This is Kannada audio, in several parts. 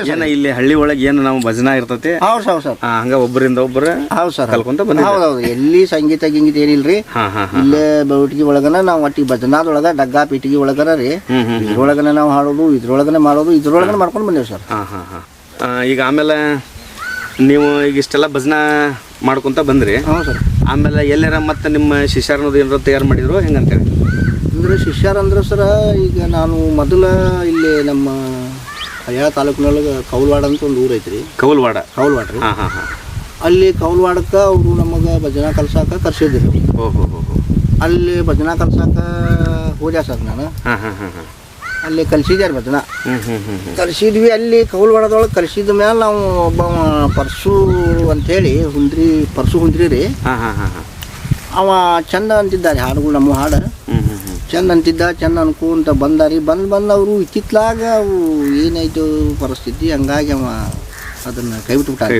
ಇಲ್ಲ ಏನ ಇಲ್ಲಿ ಹಳ್ಳಿ ಒಳಗೆ ಏನು ನಾವು ಭಜನಾ ಇರ್ತತಿ? ಹೌದು ಸರ್ ಸರ್. ಆ, ಹಂಗ ಒಬ್ಬರಿಂದ ಒಬ್ಬರು ಹೌದು ಸರ್ ಕಲ್ಕೊಂತ ಬಂದಿದ್ದೀರಿ. ಹೌದೌದು ಎಲ್ಲಿ ಸಂಗೀತ ಗಿಂಗೀತ ಏನಿಲ್ರಿ ಹಾ ಹಾ ಹಾ ಇಲ್ಲೇ ಬೌಟಿಗೆ ಒಳಗನ ನಾವು ಒಟ್ಟಿಗೆ ಭಜನಾದೊಳಗ ಡಗ್ಗಾ ಪೀಟಿಗೆ ಒಳಗನ ರೀ. ಹ್ಮ್ ಹ್ಮ್ ಇದ್ರೊಳಗನ ನಾವು ಹಾಡೋದು ಇದ್ರೊಳಗನ ಮಾಡೋದು ಇದ್ರೊಳಗನ ಮಾಡ್ಕೊಂಡು ಬಂದೇವಿ ಸರ್. ಹಾ ಹಾ ಹಾ. ಆ, ಈಗ ಆಮೇಲೆ ನೀವು ಈಗ ಇಷ್ಟೆಲ್ಲ ಭಜನಾ ಮಾಡ್ಕೊಂತ ಬಂದ್ರಿ. ಹ್ಞೂ ಸರ್. ಆಮೇಲೆ ಎಲ್ಲಾರ ಮತ್ತೆ ನಿಮ್ಮ ಶಿಷ್ಯರನ್ನೋದು ಏನಾರ ತಯಾರು ಮಾಡಿದ್ರು ಹೆಂಗಂತೇಳಿ? ಅಂದ್ರೆ ಶಿಷ್ಯರಂದ್ರೆ ಸರ ಈಗ ನಾನು ಮೊದಲ ಇಲ್ಲಿ ನಮ್ಮ ಹಳ್ಯಾಳ ತಾಲೂಕಿನೊಳಗೆ ಕೌಲ್ವಾಡ ಅಂತ ಒಂದು ಊರು ಐತ್ರಿ. ಕೌಲ್ವಾಡ. ಕೌಲ್ವಾಡ ರೀ. ಹಾ ಹಾ ಹಾ. ಅಲ್ಲಿ ಕೌಲ್ವಾಡಕ್ಕೆ ಅವರು ನಮಗೆ ಭಜನಾ ಕಲ್ಸಾಕ ಕರ್ಸಿದ್ರು. ಓಹೋ ಅಲ್ಲಿ ಭಜನಾ ಕಲ್ಸಾಕ ಹೋದೆ ಸರ್ ನಾನು. ಹಾ ಹಾ ಹಾ ಹಾ. ಅಲ್ಲಿ ಕಲ್ಸಿದ್ಯಾರ ಭಜನಾ. ಕಲ್ಸಿದ್ವಿ ಅಲ್ಲಿ ಕೌಲ್ವಾಡದೊಳಗೆ ಕಲ್ಸಿದ ಮೇಲೆ ನಾವು ಒಬ್ಬ ಪರ್ಸು ಅಂಥೇಳಿ ಹುಂದ್ರಿ ಪರ್ಸು ಹುಂದ್ರಿ ರೀ. ಹಾಂ ಹಾಂ ಹಾಂ ಹಾ. ಅವ ಚಂದ ಅಂತಿದ್ದಾರೆ ಹಾಡುಗಳು ನಮ್ಮ ಹಾಡು. ಚಂದ ಅಂತಿದ್ದ ಚಂದ ಅನ್ಕೊಂತ ಬಂದಾರಿ. ಬಂದು ಬಂದು ಅವರು ಇತ್ತಿತ್ಲಾಗ ಅವು ಏನಾಯ್ತು ಪರಿಸ್ಥಿತಿ? ಹಂಗಾಗಿ ಅವ ಅದನ್ನ ಕೈ ಬಿಟ್ಬಿಟ್ಟಾರಿ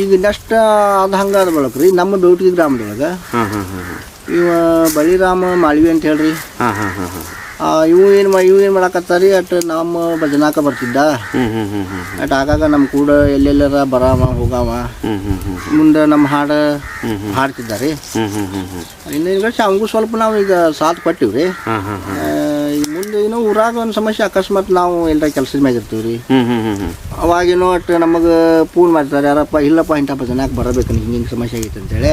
ಈಗ ನೆಕ್ಸ್ಟ್ ಅದು ಹಂಗಾದ ಬಳಕ ರೀ ನಮ್ಮ ಬೆವಟಿಗೆ ಗ್ರಾಮದೊಳಗೆ ಇವ ಬಳಿರಾಮ ಮಾಳ್ವಿ ಅಂತ ಹೇಳ್ರಿ. ಇವು ಏನು ಮಾ ಇವು ಏನು ಮಾಡಕತ್ತಾರಿ ಅಟ್ ನಮ್ಮ ಭಜನಾಕ ಬರ್ತಿದ್ದ. ಅಟ್ ಆಗಾಗ ನಮ್ಮ ಕೂಡ ಎಲ್ಲೆಲ್ಲರ ಬರಾವ ಹೋಗಾವ. ಮುಂದೆ ನಮ್ಮ ಹಾಡು ಹಾಡ್ತಿದ್ದಾರೆ. ಇನ್ನೇನು ಕಳಿಸಿ ಅವಂಗೂ ಸ್ವಲ್ಪ ನಾವು ಈಗ ಸಾಥ್ ಕೊಟ್ಟಿವಿ ರೀ. ಮುಂದೆ ಏನೋ ಊರಾಗ ಒಂದು ಸಮಸ್ಯೆ ಅಕಸ್ಮಾತ್ ನಾವು ಎಲ್ಲರ ಕೆಲಸದ ಮ್ಯಾಗ ಇರ್ತೀವಿ ರೀ ಅವಾಗೇನೋ ಒಟ್ಟು ನಮಗೆ ಫೋನ್ ಮಾಡ್ತಾರೆ ಯಾರಪ್ಪ ಇಲ್ಲಪ್ಪ ಇಂಥ ಜನಕ್ಕೆ ಬರಬೇಕು ನಿಂಗೆ ಹಿಂಗೆ ಸಮಸ್ಯೆ ಆಗೈತೆ ಅಂತೇಳಿ.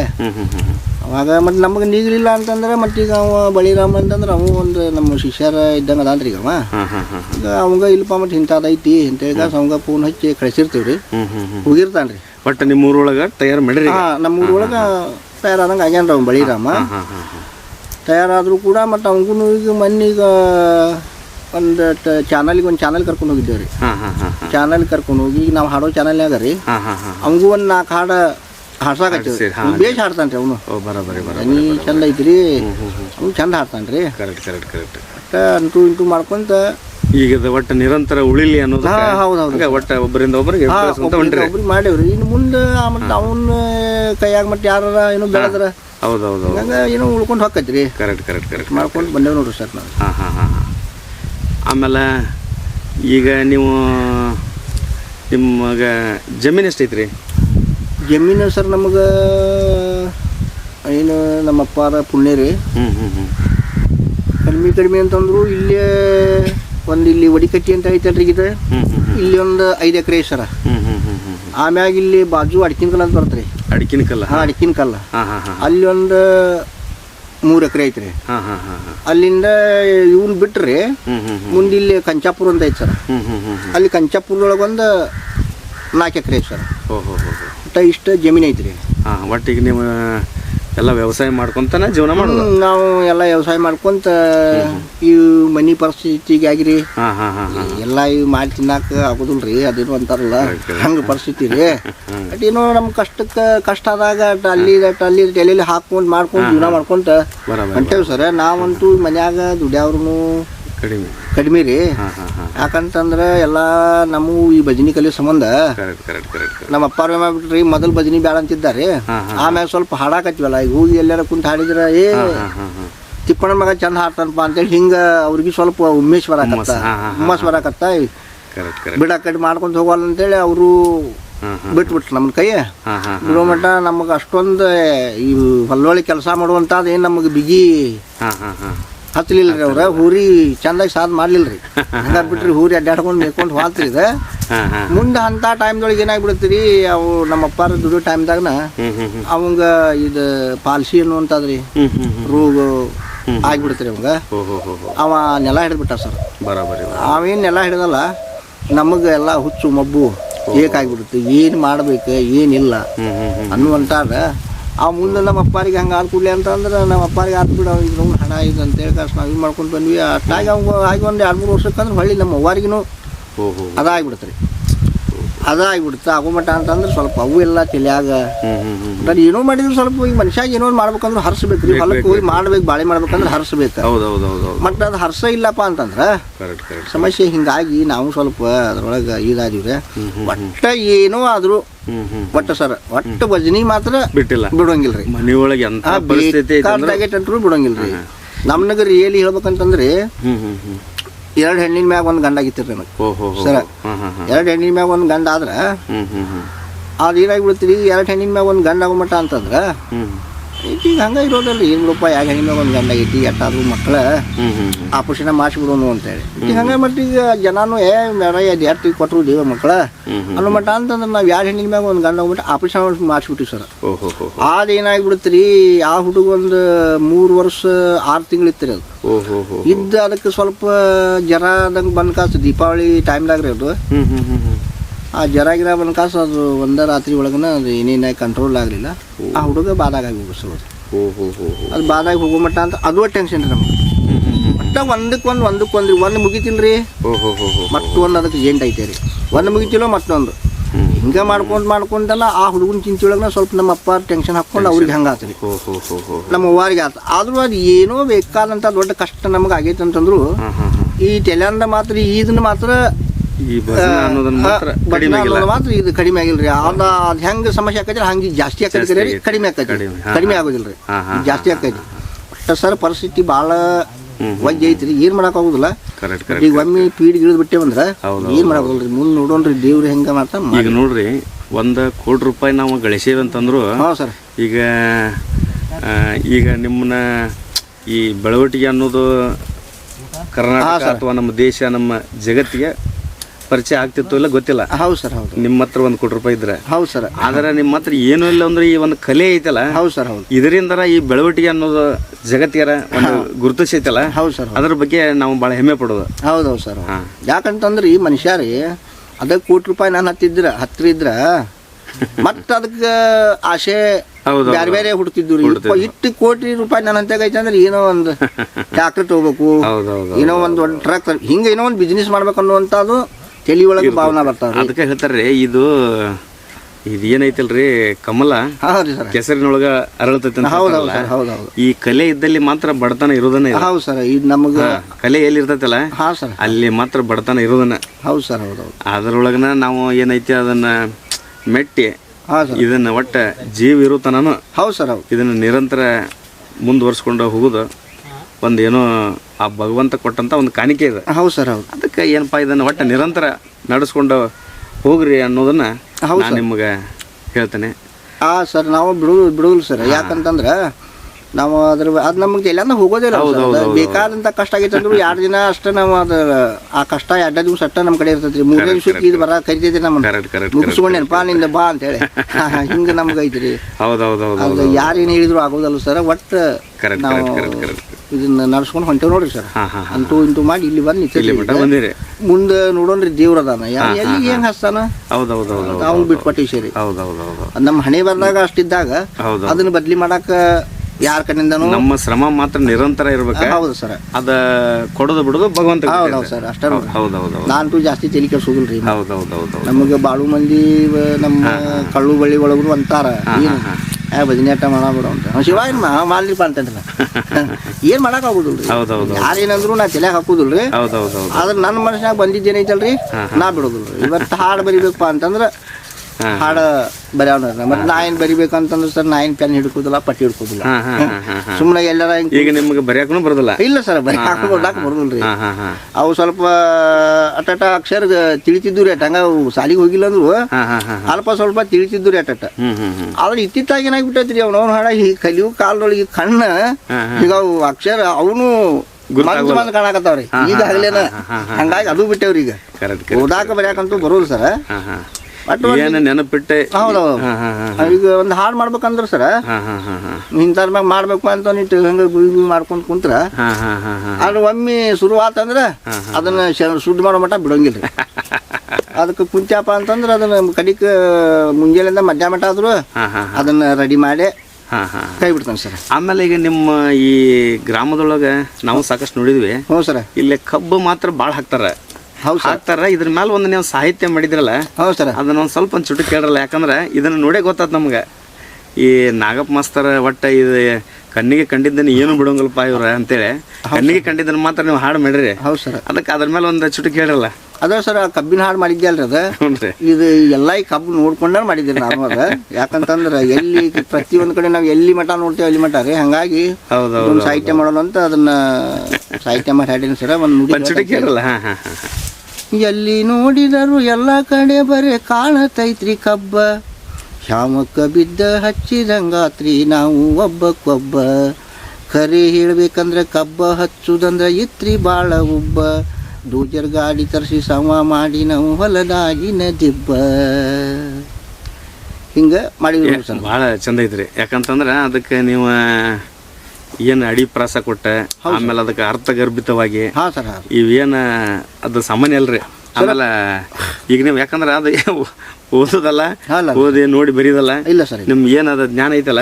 ಅವಾಗ ಮತ್ತು ನಮಗೆ ನೀಗಲಿಲ್ಲ ಅಂತಂದ್ರೆ ಮತ್ತೆ ಈಗ ಅವ ಬಳಿರಾಮ ಅಂತಂದ್ರೆ ಅವು ಒಂದು ನಮ್ಮ ಶಿಷ್ಯರ ಇದ್ದಂಗೆ ರೀ ಈಗ ಅವ. ಈಗ ಅವಂಗ ಇಲ್ಲಪ್ಪ ಮತ್ತೆ ಇಂಥದ್ದು ಅಂತೇಳಿ ಅವಂಗ ಫೋನ್ ಹಚ್ಚಿ ಕಳಿಸಿರ್ತೀವಿ ರೀ ಹೋಗಿರ್ತಾನೆ ರೀ. ಬಟ್ ನಿಮ್ಮ ಊರೊಳಗೆ ತಯಾರು ಮಾಡಿರಿ? ಹಾಂ ನಮ್ಮ ಊರೊಳಗೆ ತಯಾರಾದಂಗೆ ಆಗ್ಯಾನ ಅವ್ನು ಬಳಿರಾಮ ತಯಾರಾದರೂ ಕೂಡ ಮತ್ತು ಅವಂಗೂ ಈಗ ಮೊನ್ನೆ ಈಗ ಒಂದು ಚಾನಲ್ಗೆ ಒಂದು ಚಾನಲ್ ಕರ್ಕೊಂಡು ಹೋಗಿದ್ದೇವೆ ರೀ. ಚಾನಲ್ ಕರ್ಕೊಂಡು ಹೋಗಿ ಈಗ ನಾವು ಹಾಡೋ ಚಾನಲ್ನಾಗ ರೀ. ಅವಂಗೂ ಒಂದು ನಾಲ್ಕು ಹಾಡ ಹಾಡ್ಸಾಕತ್ತೀವಿ. ಬೇಷ್ ಹಾಡ್ತಾನೆ ರೀ ಅವನು. ಬರೋಬರಿ ಬರ ನೀ ಚಂದ ಐತ್ರಿ. ಅವ್ನು ಚಂದ ಹಾಡ್ತಾನೆ ರೀ ಕರೆಕ್ಟ್ ಕರೆಕ್ಟ್ ಕರೆಕ್ಟ್ ಅಂತೂ ಇಂಟು ಮಾಡ್ಕೊಂತ ಈಗ ಒಟ್ಟು ನಿರಂತರ ಉಳಿಲಿ ಅನ್ನೋದು ಹೌದು ಹೌದು. ಒಟ್ಟು ಒಬ್ಬರಿಂದ ಒಬ್ಬರಿಗೆ ಒಬ್ರಿಗೆ ಮಾಡೇವ್ರಿ ಇನ್ನು ಮುಂದೆ ಮತ್ತು ಅವನ ಕೈಯಾಗ ಮತ್ತೆ ಯಾರಾರ ಏನೋ ಬೆಳೆದ್ರ ಹೌದು ಹೌದು ಏನೋ ಉಳ್ಕೊಂಡು ಹೊಕ್ಕೈತ್ರಿ. ಕರೆಕ್ಟ್ ಕರೆಕ್ಟ್ ಕರೆಕ್ಟ್ ಮಾಡ್ಕೊಂಡು ಬಂದೇವ್ ನೋಡ್ರಿ ಸರ್ ನಾವು. ಹಾಂ ಹಾಂ ಹಾಂ. ಆಮೇಲೆ ಈಗ ನೀವು ನಿಮಗೆ ಜಮೀನು ಎಷ್ಟೈತ್ರಿ? ಜಮೀನು ಸರ್ ನಮಗೆ ಏನು ನಮ್ಮ ಅಪ್ಪಾರ ಪುಣ್ಯ ರೀ. ಹ್ಞೂ ಹ್ಞೂ ಹ್ಞೂ ಕಡಿಮೆ ಕಡಿಮೆ ಅಂತಂದ್ರು ಇಲ್ಲೇ ಒಂದು ಇಲ್ಲಿ ವಡಿಕಟ್ಟಿ ಅಂತ ಐತಲ್ರಿ ಇದು ಇಲ್ಲಿ ಒಂದು ಐದು ಎಕರೆ ಸರ. ಹ್ಞೂ ಹ್ಞೂ ಹ್ಞೂ ಹ್ಞೂ ಆಮ್ಯಾಗ ಇಲ್ಲಿ ಬಾಜು ಅಡಿಕಿನ ಕಲ್ಲ ಅಂತ ಬರ್ತರಿ. ಅಡಿಕಿನ ಕಲ್ಲ? ಹಾಂ ಅಡಿಕಿನ ಕಲ್ಲ. ಹಾಂ ಹಾಂ ಹಾಂ. ಅಲ್ಲಿ ಒಂದು ಮೂರು ಎಕರೆ ಐತ್ರಿ. ಹಾಂ ಹಾಂ ಹಾಂ ಹಾಂ. ಅಲ್ಲಿಂದ ಇವನ್ ಬಿಟ್ರಿ ಹ್ಞೂ ಹ್ಞೂ ಹ್ಞೂ ಮುಂದೆ ಇಲ್ಲಿ ಕಂಚಾಪುರ ಅಂತ ಐತೆ ಸರ್. ಹ್ಞೂ ಹ್ಞೂ ಹ್ಞೂ ಹ್ಞೂ ಅಲ್ಲಿ ಕಂಚಾಪುರದೊಳಗೊಂದು ನಾಲ್ಕು ಎಕರೆ ಐತೆ ಸರ್. ಓ ಹೋ ಹೋ ಹೋ. ಒಟ್ಟು ಇಷ್ಟು ಜಮೀನು ಐತ್ರಿ. ಹಾಂ ಒಟ್ಟಿಗೆ ನೀವು ಎಲ್ಲ ವ್ಯವಸಾಯ ಮಾಡ್ಕೊಂತಾನೆ ಜೀವನ ಮಾಡೋದು. ನಾವು ಎಲ್ಲ ವ್ಯವಸಾಯ ಮಾಡ್ಕೊಂತ ಈ ಮನಿ ಪರಿಸ್ಥಿತಿಗೆ ಆಗಿರಿ. ಎಲ್ಲ ಇವು ಮಾಡಿ ತಿನ್ನಾಕ ಆಗೋದಿಲ್ರಿ ಅದೇನು ಅಂತಾರಲ್ಲ. ಹಂಗೆ ಪರಿಸ್ಥಿತಿ ರೀ. ಬಟ್ ಏನೋ ನಮ್ಮ ಕಷ್ಟಕ್ಕೆ ಕಷ್ಟ ಆದಾಗ ಅಲ್ಲಿ ಅಲ್ಲಿ ಎಲ್ಲೆಲ್ಲಿ ಹಾಕ್ಕೊಂಡು ಮಾಡ್ಕೊಂಡು ಜೀವನ ಮಾಡ್ಕೊಂತ ಹೊಂಟೇವಿ ಸರ್. ನಾವಂತೂ ಮನ್ಯಾಗ ದುಡ್ಯಾವ್ರು ಕಡಿಮೆ. ಕಡಿಮೆ ರೀ. ಯಾಕಂತಂದ್ರೆ ಎಲ್ಲ ನಮ್ಮ ಈ ಭಜನಿ ಕಲಿಯ ಸಂಬಂಧ ಕರೆಕ್ಟ್ ಕರೆಕ್ಟ್ ಕರೆಕ್ಟ್ ನಮ್ಮ ಅಪ್ಪಾರು ಬಿಟ್ರಿ ಮಾಡ್ಬಿಟ್ರಿ ಮೊದಲು ಭಜನಿ ಬ್ಯಾಡ ಅಂತಿದ್ದಾರೆ. ಆಮೇಲೆ ಆಮ್ಯಾಗ ಸ್ವಲ್ಪ ಹಾಡಾಕತ್ವಲ್ಲ ಈಗ ಹೋಗಿ ಎಲ್ಲಾರ ಕುಂತ ಹಾಡಿದ್ರ ಏ ತಿಪ್ಪಣ್ಣ ಮಗ ಚಂದ ಹಾಡ್ತಾನಪ್ಪ ಅಂತೇಳಿ ಹಿಂಗ ಅವ್ರಿಗೆ ಸ್ವಲ್ಪ ಉಮೇಶ್ ಬರಾಕತ್ತ. ಹುಮ್ಮಸ್, ಬರಾಕತ್ತ. ಬಿಡ ಕಡೆ ಮಾಡ್ಕೊಂತ ಹೋಗಲ್ಲ ಅಂತೇಳಿ ಅವರು ಬಿಟ್ಬಿಟ್ರು ನಮ್ಮ ಕೈ ಬಿಡೋ ಮಟ್ಟ ನಮಗೆ ಅಷ್ಟೊಂದು ಈ ಹೊಲೊಳಿ ಕೆಲಸ ಮಾಡುವಂಥದ್ದು ಏನು ನಮಗೆ ಬಿಗಿ ಹತ್ತಲಿಲ್ಲ ರೀ ಅವ್ರ ಹೂರಿ ಚಂದಾಗಿ ಸಾದ್ ಮಾಡ್ಲಿಲ್ಲ ರೀ ಹಂಗ ಬಿಟ್ರಿ ಹೂರಿ ಅಡ್ಡಾಡ್ಕೊಂಡು ಮೇಕೊಂಡು ಹೋಗ್ತ್ರಿ ಇದು. ಮುಂದೆ ಅಂಥ ಟೈಮ್ದೊಳಗೆ ಏನಾಗ್ಬಿಡುತ್ತೀರಿ ಅವು ನಮ್ಮ ಅಪ್ಪಾರ ದುಡಿಯೋ ಟೈಮ್ದಾಗನ ಅವಂಗ ಇದು ಪಾಲ್ಸಿ ಹ್ಞೂ ರೋಗ ಆಗ್ಬಿಡ್ತೀರಿ ಅವಂಗ. ಅವ ನೆಲ ಹಿಡಿದ್ಬಿಟ್ಟ ಸರ್. ಬರಾಬರಿ ಅವೇನು ನೆಲ ಹಿಡಿದಲ್ಲ ನಮಗೆ ಎಲ್ಲ ಹುಚ್ಚು ಮಬ್ಬು ಏಕಾಗ್ಬಿಡುತ್ತೆ. ಏನು ಮಾಡ್ಬೇಕು ಏನಿಲ್ಲ ಅನ್ನುವಂತಾದ ಆ ಮುಂದೆ ನಮ್ಮ ಅಪ್ಪಾರಿಗೆ ಹಂಗೆ ಆದ ಕೂಡಲೇ ಅಂತಂದ್ರೆ ನಮ್ಮ ಅಪ್ಪಾರಿಗೆ ಆತು ಬಿಡು ಅವ್ನಿಗೆ ನೋಡಿ ಹಣ ಇದು ಅಂತೇಳಿ ಕಾಸು ನಾವು ಇದು ಮಾಡ್ಕೊಂಡು ಬಂದ್ವಿ. ಅಷ್ಟಾಗಿ ಅವ್ಗೆ ಆಗಿ ಒಂದು ಎರಡು ಮೂರು ವರ್ಷಕ್ಕಂದ್ರೆ ಹೊಳ್ಳಿ ನಮ್ಮ ಅವ್ವಾರಿಗೂ ಅದಾಗ್ಬಿಡುತ್ತೆ ರೀ. ಅದಾಗ್ಬಿಡುತ್ತೆ ಆಗೋಮಟ ಅಂತಂದ್ರೆ ಸ್ವಲ್ಪ ಅವು ಎಲ್ಲ ತಲೆಯಾಗ. ನಾನು ಏನೋ ಮಾಡಿದ್ರು ಸ್ವಲ್ಪ ಈಗ ಮನುಷ್ಯಾಗ ಏನೋ ಒಂದು ಮಾಡ್ಬೇಕಂದ್ರೆ ಹರಿಸ್ಬೇಕು ರೀ ಹೊಲಕ್ಕೆ ಹೋಗಿ ಮಾಡ್ಬೇಕು ಬಾಳೆ ಮಾಡ್ಬೇಕಂದ್ರೆ ಹರಿಸ್ಬೇಕು. ಹೌದು ಹೌದು ಹೌದು ಮತ್ತು ಅದು ಹರ್ಸ ಇಲ್ಲಪ್ಪ ಅಂತಂದ್ರೆ ಸಮಸ್ಯೆ ಹಿಂಗಾಗಿ ನಾವು ಸ್ವಲ್ಪ ಅದ್ರೊಳಗೆ ಇದಾದೀವ್ರಿ. ಒಟ್ಟ ಏನೋ ಆದರೂ ಒಟ್ಟ ಸರ್ ಒಟ್ಟ ಭಜನಿ ಮಾತ್ರ ಬಿಟ್ಟಿಲ್ಲ. ಬಿಡೋಂಗಿಲ್ಲ ರೀ ಮನೆಯೊಳಗೆ ಎಂಥ ಪರಿಸ್ಥಿತಿ ಅಂತೂ ಬಿಡೋಂಗಿಲ್ಲ ರೀ ನಮ್ನಗ ರಿಯಲಿ ಹೇಳ್ಬೇಕಂತಂದ್ರೆ ಎರಡು ಹೆಣ್ಣಿನ ಮ್ಯಾಗ ಒಂದು ಗಂಡ ಆಗಿತ್ತು ನನಗೆ. ಓಹೋ ಸರ. ಎರಡು ಹೆಣ್ಣಿನ ಮ್ಯಾಗ ಒಂದು ಗಂಡ ಆದ್ರೆ ಅದು ಏನಾಗ್ಬಿಡ್ತೀರಿ ಎರಡು ಹೆಣ್ಣಿನ ಮ್ಯಾಗ ಒಂದು ಗಂಡ ಆಗೋ ಮಟ್ಟ ಅಂತಂದ್ರೆ ಈಗ ಹಂಗೆ ಇರೋದಲ್ಲ ಏನು ರೂಪಾಯಿ ಯಾಕೆ ಮ್ಯಾಗ ಒಂದು ಗಂಡ ಐತಿ ಎಟ್ಟಾದ್ರು ಮಕ್ಕಳ ಆಪರೇಷನ್ ಮಾಡಿಸ್ಬಿಡೋನು ಅಂತೇಳಿ ಈಗ ಹಂಗೆ ಮತ್ತೆ ಈಗ ಜನನು ಏ ಮೇಡ ಅದು ಕೊಟ್ಟರು ದೇವ ಮಕ್ಕಳ ಹ್ಞೂ ಅನ್ನೋ ಮಟ್ಟ ಅಂತಂದ್ರೆ ನಾವು ಯಾರು ಹೆಣ್ಣಿನ ಮ್ಯಾಗ ಒಂದು ಗಂಡ ಹೋಗ್ಬಿಟ್ಟು ಆಪರೇಷನ್ ಮಾಡಿಸ್ಬಿಟ್ಟಿವಿ ಸರ್. ಅದೇನಾಗ್ಬಿಡುತ್ತೆ ರೀ ಆ ಹುಡುಗ ಒಂದು ಮೂರು ವರ್ಷ ಆರು ತಿಂಗಳಿತ್ತು ರೀ ಅದು. ಇದ್ದ ಅದಕ್ಕೆ ಸ್ವಲ್ಪ ಜರದಂಗೆ ಬಂದ್ ಕಾಸು ದೀಪಾವಳಿ ಟೈಮ್ದಾಗ ರೀ ಅದು. ಆ ಜ್ವರ ಗಿರ ಬಂದ್ಕಾಸು ಅದು ಒಂದೇ ರಾತ್ರಿ ಒಳಗನ ಅದು ಏನೇನ ಕಂಟ್ರೋಲ್ ಆಗಲಿಲ್ಲ ಆ ಹುಡುಗ ಬಾದಾಗ ಹೋಗಿಸೋದು ಹೋ ಹೋ ಹೋ ಅದು ಬಾದಾಗ ಹೋಗೋ ಮಟ್ಟ ಅಂತ ಅದು ಟೆನ್ಷನ್ ರೀ ನಮ್ಗೆ ಮತ್ತೆ ಒಂದಕ್ಕೆ ಒಂದು ಒಂದಕ್ಕೆ ಒಂದು ರೀ ಒಂದು ಮುಗಿತಿಲ್ಲ ರೀ ಹೋ ಹೋ ಹೋ ಮತ್ತೊಂದು ಅದಕ್ಕೆ ಏಂಟ್ ಐತೆ ರೀ ಒಂದು ಮುಗಿತಿಲ್ಲೋ ಮತ್ತೊಂದು ಹಿಂಗೆ ಮಾಡ್ಕೊಂಡು ಮಾಡ್ಕೊಂಡಲ್ಲ ಆ ಹುಡುಗನ ಚಿಂತೆ ಒಳಗೆ ಸ್ವಲ್ಪ ನಮ್ಮ ಅಪ್ಪ ಟೆನ್ಷನ್ ಹಾಕ್ಕೊಂಡು ಅವ್ರಿಗೆ ಹಂಗೆ ಆತು ರೀ ನಮ್ಮ ಅವ್ವಾರಿಗೆ ಆತು ಆದರೂ ಅದು ಏನೋ ಬೇಕಾದಂಥ ದೊಡ್ಡ ಕಷ್ಟ ನಮಗೆ ಆಗೈತೆ ಅಂತಂದ್ರು ಈ ಟೆಲ್ಯಾಂದ ಮಾತ್ರ ಇದನ್ನ ಮಾತ್ರ ಈ ಭಜನ ಅನ್ನೋದನ್ನ ಮಾತ್ರ ಕಡಿಮೆ ಆಗಿಲ್ಲ. ಮಾತ್ರ ಇದು ಕಡಿಮೆ ಆಗಿಲ್ರಿ. ಅದ ಅದು ಹೆಂಗೆ ಸಮಸ್ಯೆ ಆಕೈತಿ ಹಂಗೆ ಜಾಸ್ತಿ ಆಕೈತಿ ರೀ ಕಡಿಮೆ ಆಕೈತಿ ಕಡಿಮೆ, ಹಾ, ಕಡಿಮೆ ಆಗೋದಿಲ್ಲ ರೀ ಹಾ, ಹಾ, ಜಾಸ್ತಿ ಆಕೈತಿ ಒಟ್ಟ ಸರ್ ಪರಿಸ್ಥಿತಿ ಭಾಳ. ವಜ್ಜೆ ಐತ್ರಿ. ಏನು ಮಾಡಕ್ ಕರೆಕ್ಟ್ ಈಗ ಒಮ್ಮೆ ಪೀಡ್ ಗಿಳಿದು ಬಿಟ್ಟೆ ಏನ್ ರೀ ಮುಂದೆ ನೋಡೋಣ್ರಿ ದೇವ್ರು ಹೆಂಗೆ ಮಾಡ್ತಾ ಈಗ ನೋಡ್ರಿ ಒಂದು ಕೋಟಿ ರೂಪಾಯಿ ನಾವು ಗಳಿಸೇವೆ ಅಂತಂದ್ರು ಸರ್. ಈಗ ಈಗ ನಿಮ್ಮನ್ನ ಈ ಬೆಳವಣಿಗೆ ಅನ್ನೋದು ಕರ್ನಾಟಕ ಅಥವಾ ನಮ್ಮ ದೇಶ ನಮ್ಮ ಜಗತ್ತಿಗೆ ಪರಿಚಯ ಆಗ್ತಿತ್ತು ಇಲ್ಲ ಗೊತ್ತಿಲ್ಲ? ಹೌದು ಸರ್ ಹೌದು. ನಿಮ್ಮ ಹತ್ರ ಒಂದು ಕೋಟಿ ರೂಪಾಯಿ ಇದ್ರೆ? ಹೌದು ಸರ್. ಆದ್ರೆ ನಿಮ್ಮ ಹತ್ರ ಏನೂ ಇಲ್ಲ ಅಂದ್ರೆ ಈ ಒಂದು ಕಲೆ ಐತಲ್ಲ? ಹೌದು ಸರ್ ಹೌದು. ಇದರಿಂದ ಈ ಬೆಳವಣಿಗೆ ಅನ್ನೋದು ಜಗತ್ತಿಗರ ಒಂದು ಗುರುತಿಸೈತಲ್ಲ? ಹೌದು ಸರ್ ಅದ್ರ ಬಗ್ಗೆ ನಾವು ಭಾಳ ಹೆಮ್ಮೆ ಪಡೋದು. ಹೌದು ಹೌದು ಸರ್. ಯಾಕಂತಂದ್ರೆ ಈ ಮನುಷ್ಯ ರೀ ಅದಕ್ಕೆ ಕೋಟಿ ರೂಪಾಯಿ ನಾನು ಹತ್ತಿದ್ರ ಹತ್ತಿರ ಇದ್ರ ಮತ್ತೆ ಅದಕ್ಕೆ ಆಸೆ ಬೇರೆ ಬೇರೆ ಹುಡ್ತಿದ್ರು. ಇಷ್ಟು ಕೋಟಿ ರೂಪಾಯಿ ನನ್ನ ಅಂತ ಐತೆ ಅಂದ್ರೆ ಏನೋ ಒಂದು ಟ್ಯಾಕ್ಟರ್ ತಗೋಬೇಕು ಹೌದು ಹೌದು ಏನೋ ಒಂದು ದೊಡ್ಡ ಟ್ರಕ್ ಹಿಂಗೆ ಏನೋ ಒಂದು ಬಿಸ್ನೆಸ್ ಮಾಡ್ಬೇಕು ಅನ್ನುವಂಥದ್ದು ತಲೆ ಒಳಗೆ ಭಾವನಾ ಬರ್ತಾವ್ರಿ. ಅದಕ್ಕೆ ಹೇಳ್ತಾರ್ರಿ ಇದು ಇದು ಏನೈತಲ್ರಿ ಕಮಲ? ಹೌದು ರೀ ಸರ್. ಕೆಸರಿನೊಳಗ ಅರಳತೈತಿ ಅಂತ ಹೌದು ಹೌದು ಹೇಳ್ತಾರಲ್ಲ. ಹೌದು ಹೌದು ಈ ಕಲೆ ಇದ್ದಲ್ಲಿ ಮಾತ್ರ ಬಡತನ ಇರೋದನ್ನ ಇದು. ಹೌದು ಸರ್ ಇದು ನಮಗೆ ಕಲೆ ಎಲ್ಲಿ ಇರ್ತೈತಲ್ಲ ಹಾಂ ಸರ್. ಅಲ್ಲಿ ಮಾತ್ರ ಬಡತನ ಇರೋದನ್ನ ಹೌದು ಸರ್ ಹೌದು ಹೌದು ಅದ್ರೊಳಗನ ನಾವು ಏನೈತಿ ಅದನ್ನ ಮೆಟ್ಟಿ ಹಾಂ ಸರ್. ಇದನ್ನ ಒಟ್ಟ ಜೀವ ಇರುತ್ತನೂ ಹೌದು ಸರ್ ಹೌದು. ಇದನ್ನ ನಿರಂತರ ಮುಂದುವರ್ಸ್ಕೊಂಡು ಹೋಗೋದು. ಒಂದು ಏನೋ ಆ ಭಗವಂತ ಕೊಟ್ಟಂತ ಒಂದು ಕಾಣಿಕೆ ಇದೆ. ಹೌದು ಸರ್ ಹೌದು. ಅದಕ್ಕೆ ಏನಪ್ಪ ಇದನ್ನ ಒಟ್ಟು ನಿರಂತರ ನಡೆಸ್ಕೊಂಡು ಹೋಗ್ರಿ ಅನ್ನೋದನ್ನ ಹೌದು ನಾನು ನಿಮ್ಗೆ ಹೇಳ್ತೇನೆ. ಆ ಸರ್ ನಾವು ಬಿಡು ಬಿಡುದಿಲ್ಲ ಸರ್. ಯಾಕಂತಂದ್ರೆ ನಾವು ಅದ್ರ ಅದು ನಮಗೆ ಎಲ್ಲ ಹೋಗೋದಿಲ್ಲ. ಬೇಕಾದಂತ ಕಷ್ಟ ಆಗೈತೆ ಅಂದ್ರು ಎರಡು ದಿನ ಅಷ್ಟೇ ನಾವು ಅದು ಆ ಕಷ್ಟ ಎರಡ ದಿವಸ ಅಷ್ಟೇ ನಮ್ಮ ಕಡೆ ಇರ್ತೈತ್ರಿ. ಮೂರನೇ ದಿವಸಕ್ಕೆ ಇದು ಬರ ಕರಿತೈತಿ ಕರೆಕ್ಟ್ ಮುಗಿಸ್ಕೊಂಡೇನಪ್ಪ ನಿಂದ ಬಾ ಅಂತೇಳಿ ಹಿಂಗೆ ನಮ್ಗೆ ಐತ್ರಿ ಹೌದು ಹೌದು ಹೌದು ಅದು ಹೌದು. ಯಾರೇನು ಹೇಳಿದ್ರು ಆಗೋದಲ್ಲ ಸರ್. ಒಟ್ಟು ಕರೆಕ್ಟ್ ನಾವು ಕರೆಕ್ಟ್ ಕರೆಕ್ಟ್ ಕರೆಕ್ಟ್ ಇದನ್ನ ನಡ್ಸ್ಕೊಂಡು ಹೊಂಟೇವ್ ನೋಡ್ರಿ ಸರ್. ಹಾಂ ಹಾಂ ಅಂತೂ ಇಂತೂ ಮಾಡಿ ಇಲ್ಲಿ ಬಂದು ಇಲ್ಲಿ ಬಂದಿರಿ. ಮುಂದೆ ನೋಡೋಣ್ರಿ ದೇವ್ರ ಅದಾನ ಎಲ್ಲಿ ಹೆಂಗ್ ಹಸ್ತಾನ ಹೌದು ಹೌದು ಹೌದು ಹೌದು ಅವ್ನು ಸರಿ ಹೌದು ಹೌದು ಹೌದು ನಮ್ಮ ಹಣೆ ಬಂದಾಗ ಅಷ್ಟಿದ್ದಾಗ ಹೌದು ಅದನ್ನ ಬದ್ಲಿ ಮಾಡಾಕ ಯಾರ ಕಡೆಯಿಂದನೂ ನಮ್ಮ ಶ್ರಮ ಮಾತ್ರ ನಿರಂತರ ಇರ್ಬೇಕ. ಹೌದು ಸರ್. ಅದ ಕೊಡೋದು ಬಿಡೋದು ಭಗವಂತ ಹೌದು ಹೌದು ಸರ್ ಅಷ್ಟೇ ನೋಡ್ರಿ. ಹೌದು ಹೌದು ಹೌದು ನಾನಂತೂ ಜಾಸ್ತಿ ತಲೆ ಕೆಡ್ಸೋದಿಲ್ರಿ. ಹೌದು ಹೌದು ಹೌದು ಹೌದು ನಮಗೆ ಬಾಳು ಮಂದಿ ವ- ನಮ್ಮ ಕಳ್ಳು ಬಳ್ಳಿ ಒಳಗೂ ಅಂತಾರ. ಏನು? ಏ ಭಜನೆ ಅಟ್ಟ ಮಾಡಬಿಡು ಅಂತ. ಅವ್ನ್ ಶಿವ ಏನು ಮಾಡ್ಲಿಪ್ಪ ಅಂತಂದ್ರೆ ಏನು ಮಾಡಕ್ ಆಗುದಿಲ್ರಿ? ಹೌದು ಯಾರೇನಂದ್ರು ನಾ ತಲೆಯಾಗ ಹಾಕುದಿಲ್ರಿ. ಆದ್ರೆ ನನ್ನ ಮನಸ್ಸಿನಾಗ ಬಂದಿದ್ದೇನೈತಲ್ರಿ? ನಾ ಬಿಡೋದಿಲ್ರಿ. ಇವತ್ತು ಹಾಡು ಬರಿಬೇಕಪ್ಪ ಅಂತಂದ್ರೆ. ಹಾಡು ಬರ್ಯಾವ ಮತ್ತೆ ನಾ ಏನು ಬರಿಬೇಕಂತಂದ್ರೆ ಸರ್ ನಾ ಏನು ಪೆನ್ ಹಿಡ್ಕೋದಿಲ್ಲ ಪಟ್ಟಿ ಹಿಡ್ಕೋದಿಲ್ಲ ಸುಮ್ಮನೆ ಎಲ್ಲಾರ ಈಗ ನಿಮ್ಗೆ ಬರೆಯಕ್ಕೂ ಬರೋದಿಲ್ಲ ಇಲ್ಲ ಸರ್ ಬರೀ ಹಾಕೊಂಡ್ಲಾಕ ಬರೋದಿಲ್ರಿ ಹಾ ಹಾ ಹಾ ಅವು ಸ್ವಲ್ಪ ಅಟಟ ಅಕ್ಷರ ತಿಳಿತಿದ್ದು ರೀ ಅಟ್ ಹಂಗ ಸಾಲಿಗೆ ಹೋಗಿಲ್ಲ ಅಂದ್ರು ಅಲ್ಪ ಸ್ವಲ್ಪ ತಿಳಿತಿದ್ದು ರೀ ಅಟಟ ಆದ್ರೆ ಇತ್ತಿತ್ತಾಗ ಏನಾಗ್ಬಿಟ್ಟೈತ್ರಿ ಅವನವನ ಹಾಡ ಈ ಕಲಿಯು ಕಾಲದೊಳಗೆ ಕಣ್ಣ ಈಗ ಅವು ಅಕ್ಷರ ಅವನು ಕಾಣಕತ್ತಾವ್ರಿ ಈಗ ಆಗ್ಲೇನ ಹಂಗಾಗಿ ಅದು ಬಿಟ್ಟೇವ್ರಿ ಈಗ ಓದಾಕ ಬರ್ಯಾಕಂತೂ ಬರೋದು ಸರ್ ಏನು ನೆನಪಿಟ್ಟೆ ಹೌದೌದು ಈಗ ಒಂದು ಹಾಡು ಮಾಡ್ಬೇಕಂದ್ರೆ ಸರ್ ಹಾ ಹಾ ಹಾ ಹಾ. ಇಂಥದ್ ಮ್ಯಾಗ ಮಾಡ್ಬೇಕು ಅಂತ ನಿಟ್ಟು ಹಂಗೆ ಗುಳಿ ಗುಯ್ ಮಾಡ್ಕೊಂಡ್ ಕುಂತ್ರ ಆದ್ರೆ ಅದು ಒಮ್ಮೆ ಶುರು ಆತಂದ್ರೆ ಅದನ್ನ ಶುದ್ಧ ಮಾಡೋ ಮಟ್ಟ ಬಿಡೋಂಗಿಲ್ಲ. ಅದಕ್ಕೆ ಕುಂತ್ಯಪ್ಪ ಅಂತಂದ್ರೆ ಅದನ್ನ ಕಡಿಕ ಮುಂಜಾನೆಯಿಂದ ಮಧ್ಯಾಹ್ನ ಮಟ್ಟ ಆದ್ರೂ ಅದನ್ನ ರೆಡಿ ಮಾಡಿ ಕೈ ಬಿಡ್ತಾನೆ ಸರ್. ಆಮೇಲೆ ಈಗ ನಿಮ್ಮ ಈ ಗ್ರಾಮದೊಳಗೆ ನಾವು ಸಾಕಷ್ಟು ನೋಡಿದ್ವಿ. ಹ್ಞೂ ಸರ್. ಇಲ್ಲಿ ಕಬ್ಬು ಮಾತ್ರ ಭಾಳ ಹಾಕ್ತಾರ. ಹೌದು ಸರ್. ಹಾಕ್ತಾರ. ಇದ್ರ ಮೇಲೆ ಒಂದು ನೀವು ಸಾಹಿತ್ಯ ಮಾಡಿದ್ರಲ್ಲ ಹೌದು ಸರ್. ಅದನ್ನ ಒಂದು ಸ್ವಲ್ಪ ಒಂದು ಚುಟು ಕೇಳ್ರಲ್ಲ ಯಾಕಂದ್ರೆ ಇದನ್ನ ನೋಡೇ ಗೊತ್ತಾತ್ ನಮ್ಗೆ. ಈ ನಾಗಪ್ಪ ಮಾಸ್ತರ ಒಟ್ಟ ಇದು ಕಣ್ಣಿಗೆ ಕಂಡಿದ್ದನ್ನು ಏನು ಬಿಡೋಂಗಲ್ಪ ಇವ್ರ ಅಂತೇಳಿ. ಕಣ್ಣಿಗೆ ಕಂಡಿದ್ದನ್ನು ಮಾತ್ರ ನೀವು ಹಾಡು ಮಾಡ್ರಿ. ಹೌದು ಸರ್. ಅದಕ್ಕೆ ಅದ್ರ ಮೇಲೆ ಒಂದು ಚುಟುಕ್ ಕೇಳಲ್ಲ ಅದ ಸರ್ ಕಬ್ಬಿನ ಹಾಡು ಮಾಡಿದ್ದೆ ಅಲ್ರಿ ಅದು? ಇದು ಎಲ್ಲ ಈ ಕಬ್ಬು ನೋಡ್ಕೊಂಡ ಮಾಡಿದ್ದೀರಿ ನಾನು ಅದ. ಯಾಕಂತಂದ್ರೆ ಎಲ್ಲಿ ಪ್ರತಿಯೊಂದು ಕಡೆ ನಾವು ಎಲ್ಲಿ ಮಠ ನೋಡ್ತೇವೆ ಅಲ್ಲಿ ಮಠ ರೀ. ಹಂಗಾಗಿ ಸಾಹಿತ್ಯ ಮಾಡೋಣ ಅಂತ ಅದನ್ನ ಸಾಹಿತ್ಯ ಮಾಡಿ ಹಾಡಿನ ಸರ್ ಒಂದು ಕೇಳಲ್ಲ ಹಾಂ ಹಾಂ. ಎಲ್ಲಿ ನೋಡಿದರು ಎಲ್ಲ ಕಡೆ ಬರೇ ಕಾಣತೈತ್ರಿ ಕಬ್ಬ. ಶ್ಯಾಮಕ್ಕ ಬಿದ್ದ ಹಚ್ಚಿದಂಗಾತ್ರಿ ನಾವು ಒಬ್ಬಕ್ಕೊಬ್ಬ. ಕರೆ ಹೇಳ್ಬೇಕಂದ್ರೆ ಕಬ್ಬ ಹಚ್ಚುದಂದ್ರೆ ಇತ್ರಿ ಬಾಳ ಒಬ್ಬ ದೂಜರ್ ಗಾಡಿ ತರಿಸಿ ಸಮ ಮಾಡಿ ನಾವು ಹೊಲದಾಗಿನ ದಿಬ್ಬ. ಹಿಂಗ ಮಾಡಿದ್ರು ಭಾಳ ಚಂದ ಐತ್ರಿ. ಯಾಕಂತಂದ್ರೆ ಅದಕ್ಕೆ ನೀವು ಏನು ಅಡಿ ಪ್ರಾಸ ಕೊಟ್ಟ ಆಮೇಲೆ ಅದಕ್ಕೆ ಅರ್ಥಗರ್ಭಿತವಾಗಿ ಗರ್ಭಿತವಾಗಿ ಸರ್ ಹಾಂ ಇವೇನು ಅದು ಸಾಮಾನ್ಯ ಅಲ್ರಿ. ಆಮೇಲೆ ಈಗ ನೀವು ಯಾಕಂದ್ರೆ ಅದು ಓದೋದಲ್ಲ ಓದಿ ನೋಡಿ ಬರೀದಲ್ಲ ಇಲ್ಲ ಸರ್ ನಿಮ್ಗೆ ಏನದ ಜ್ಞಾನ ಐತಲ್ಲ?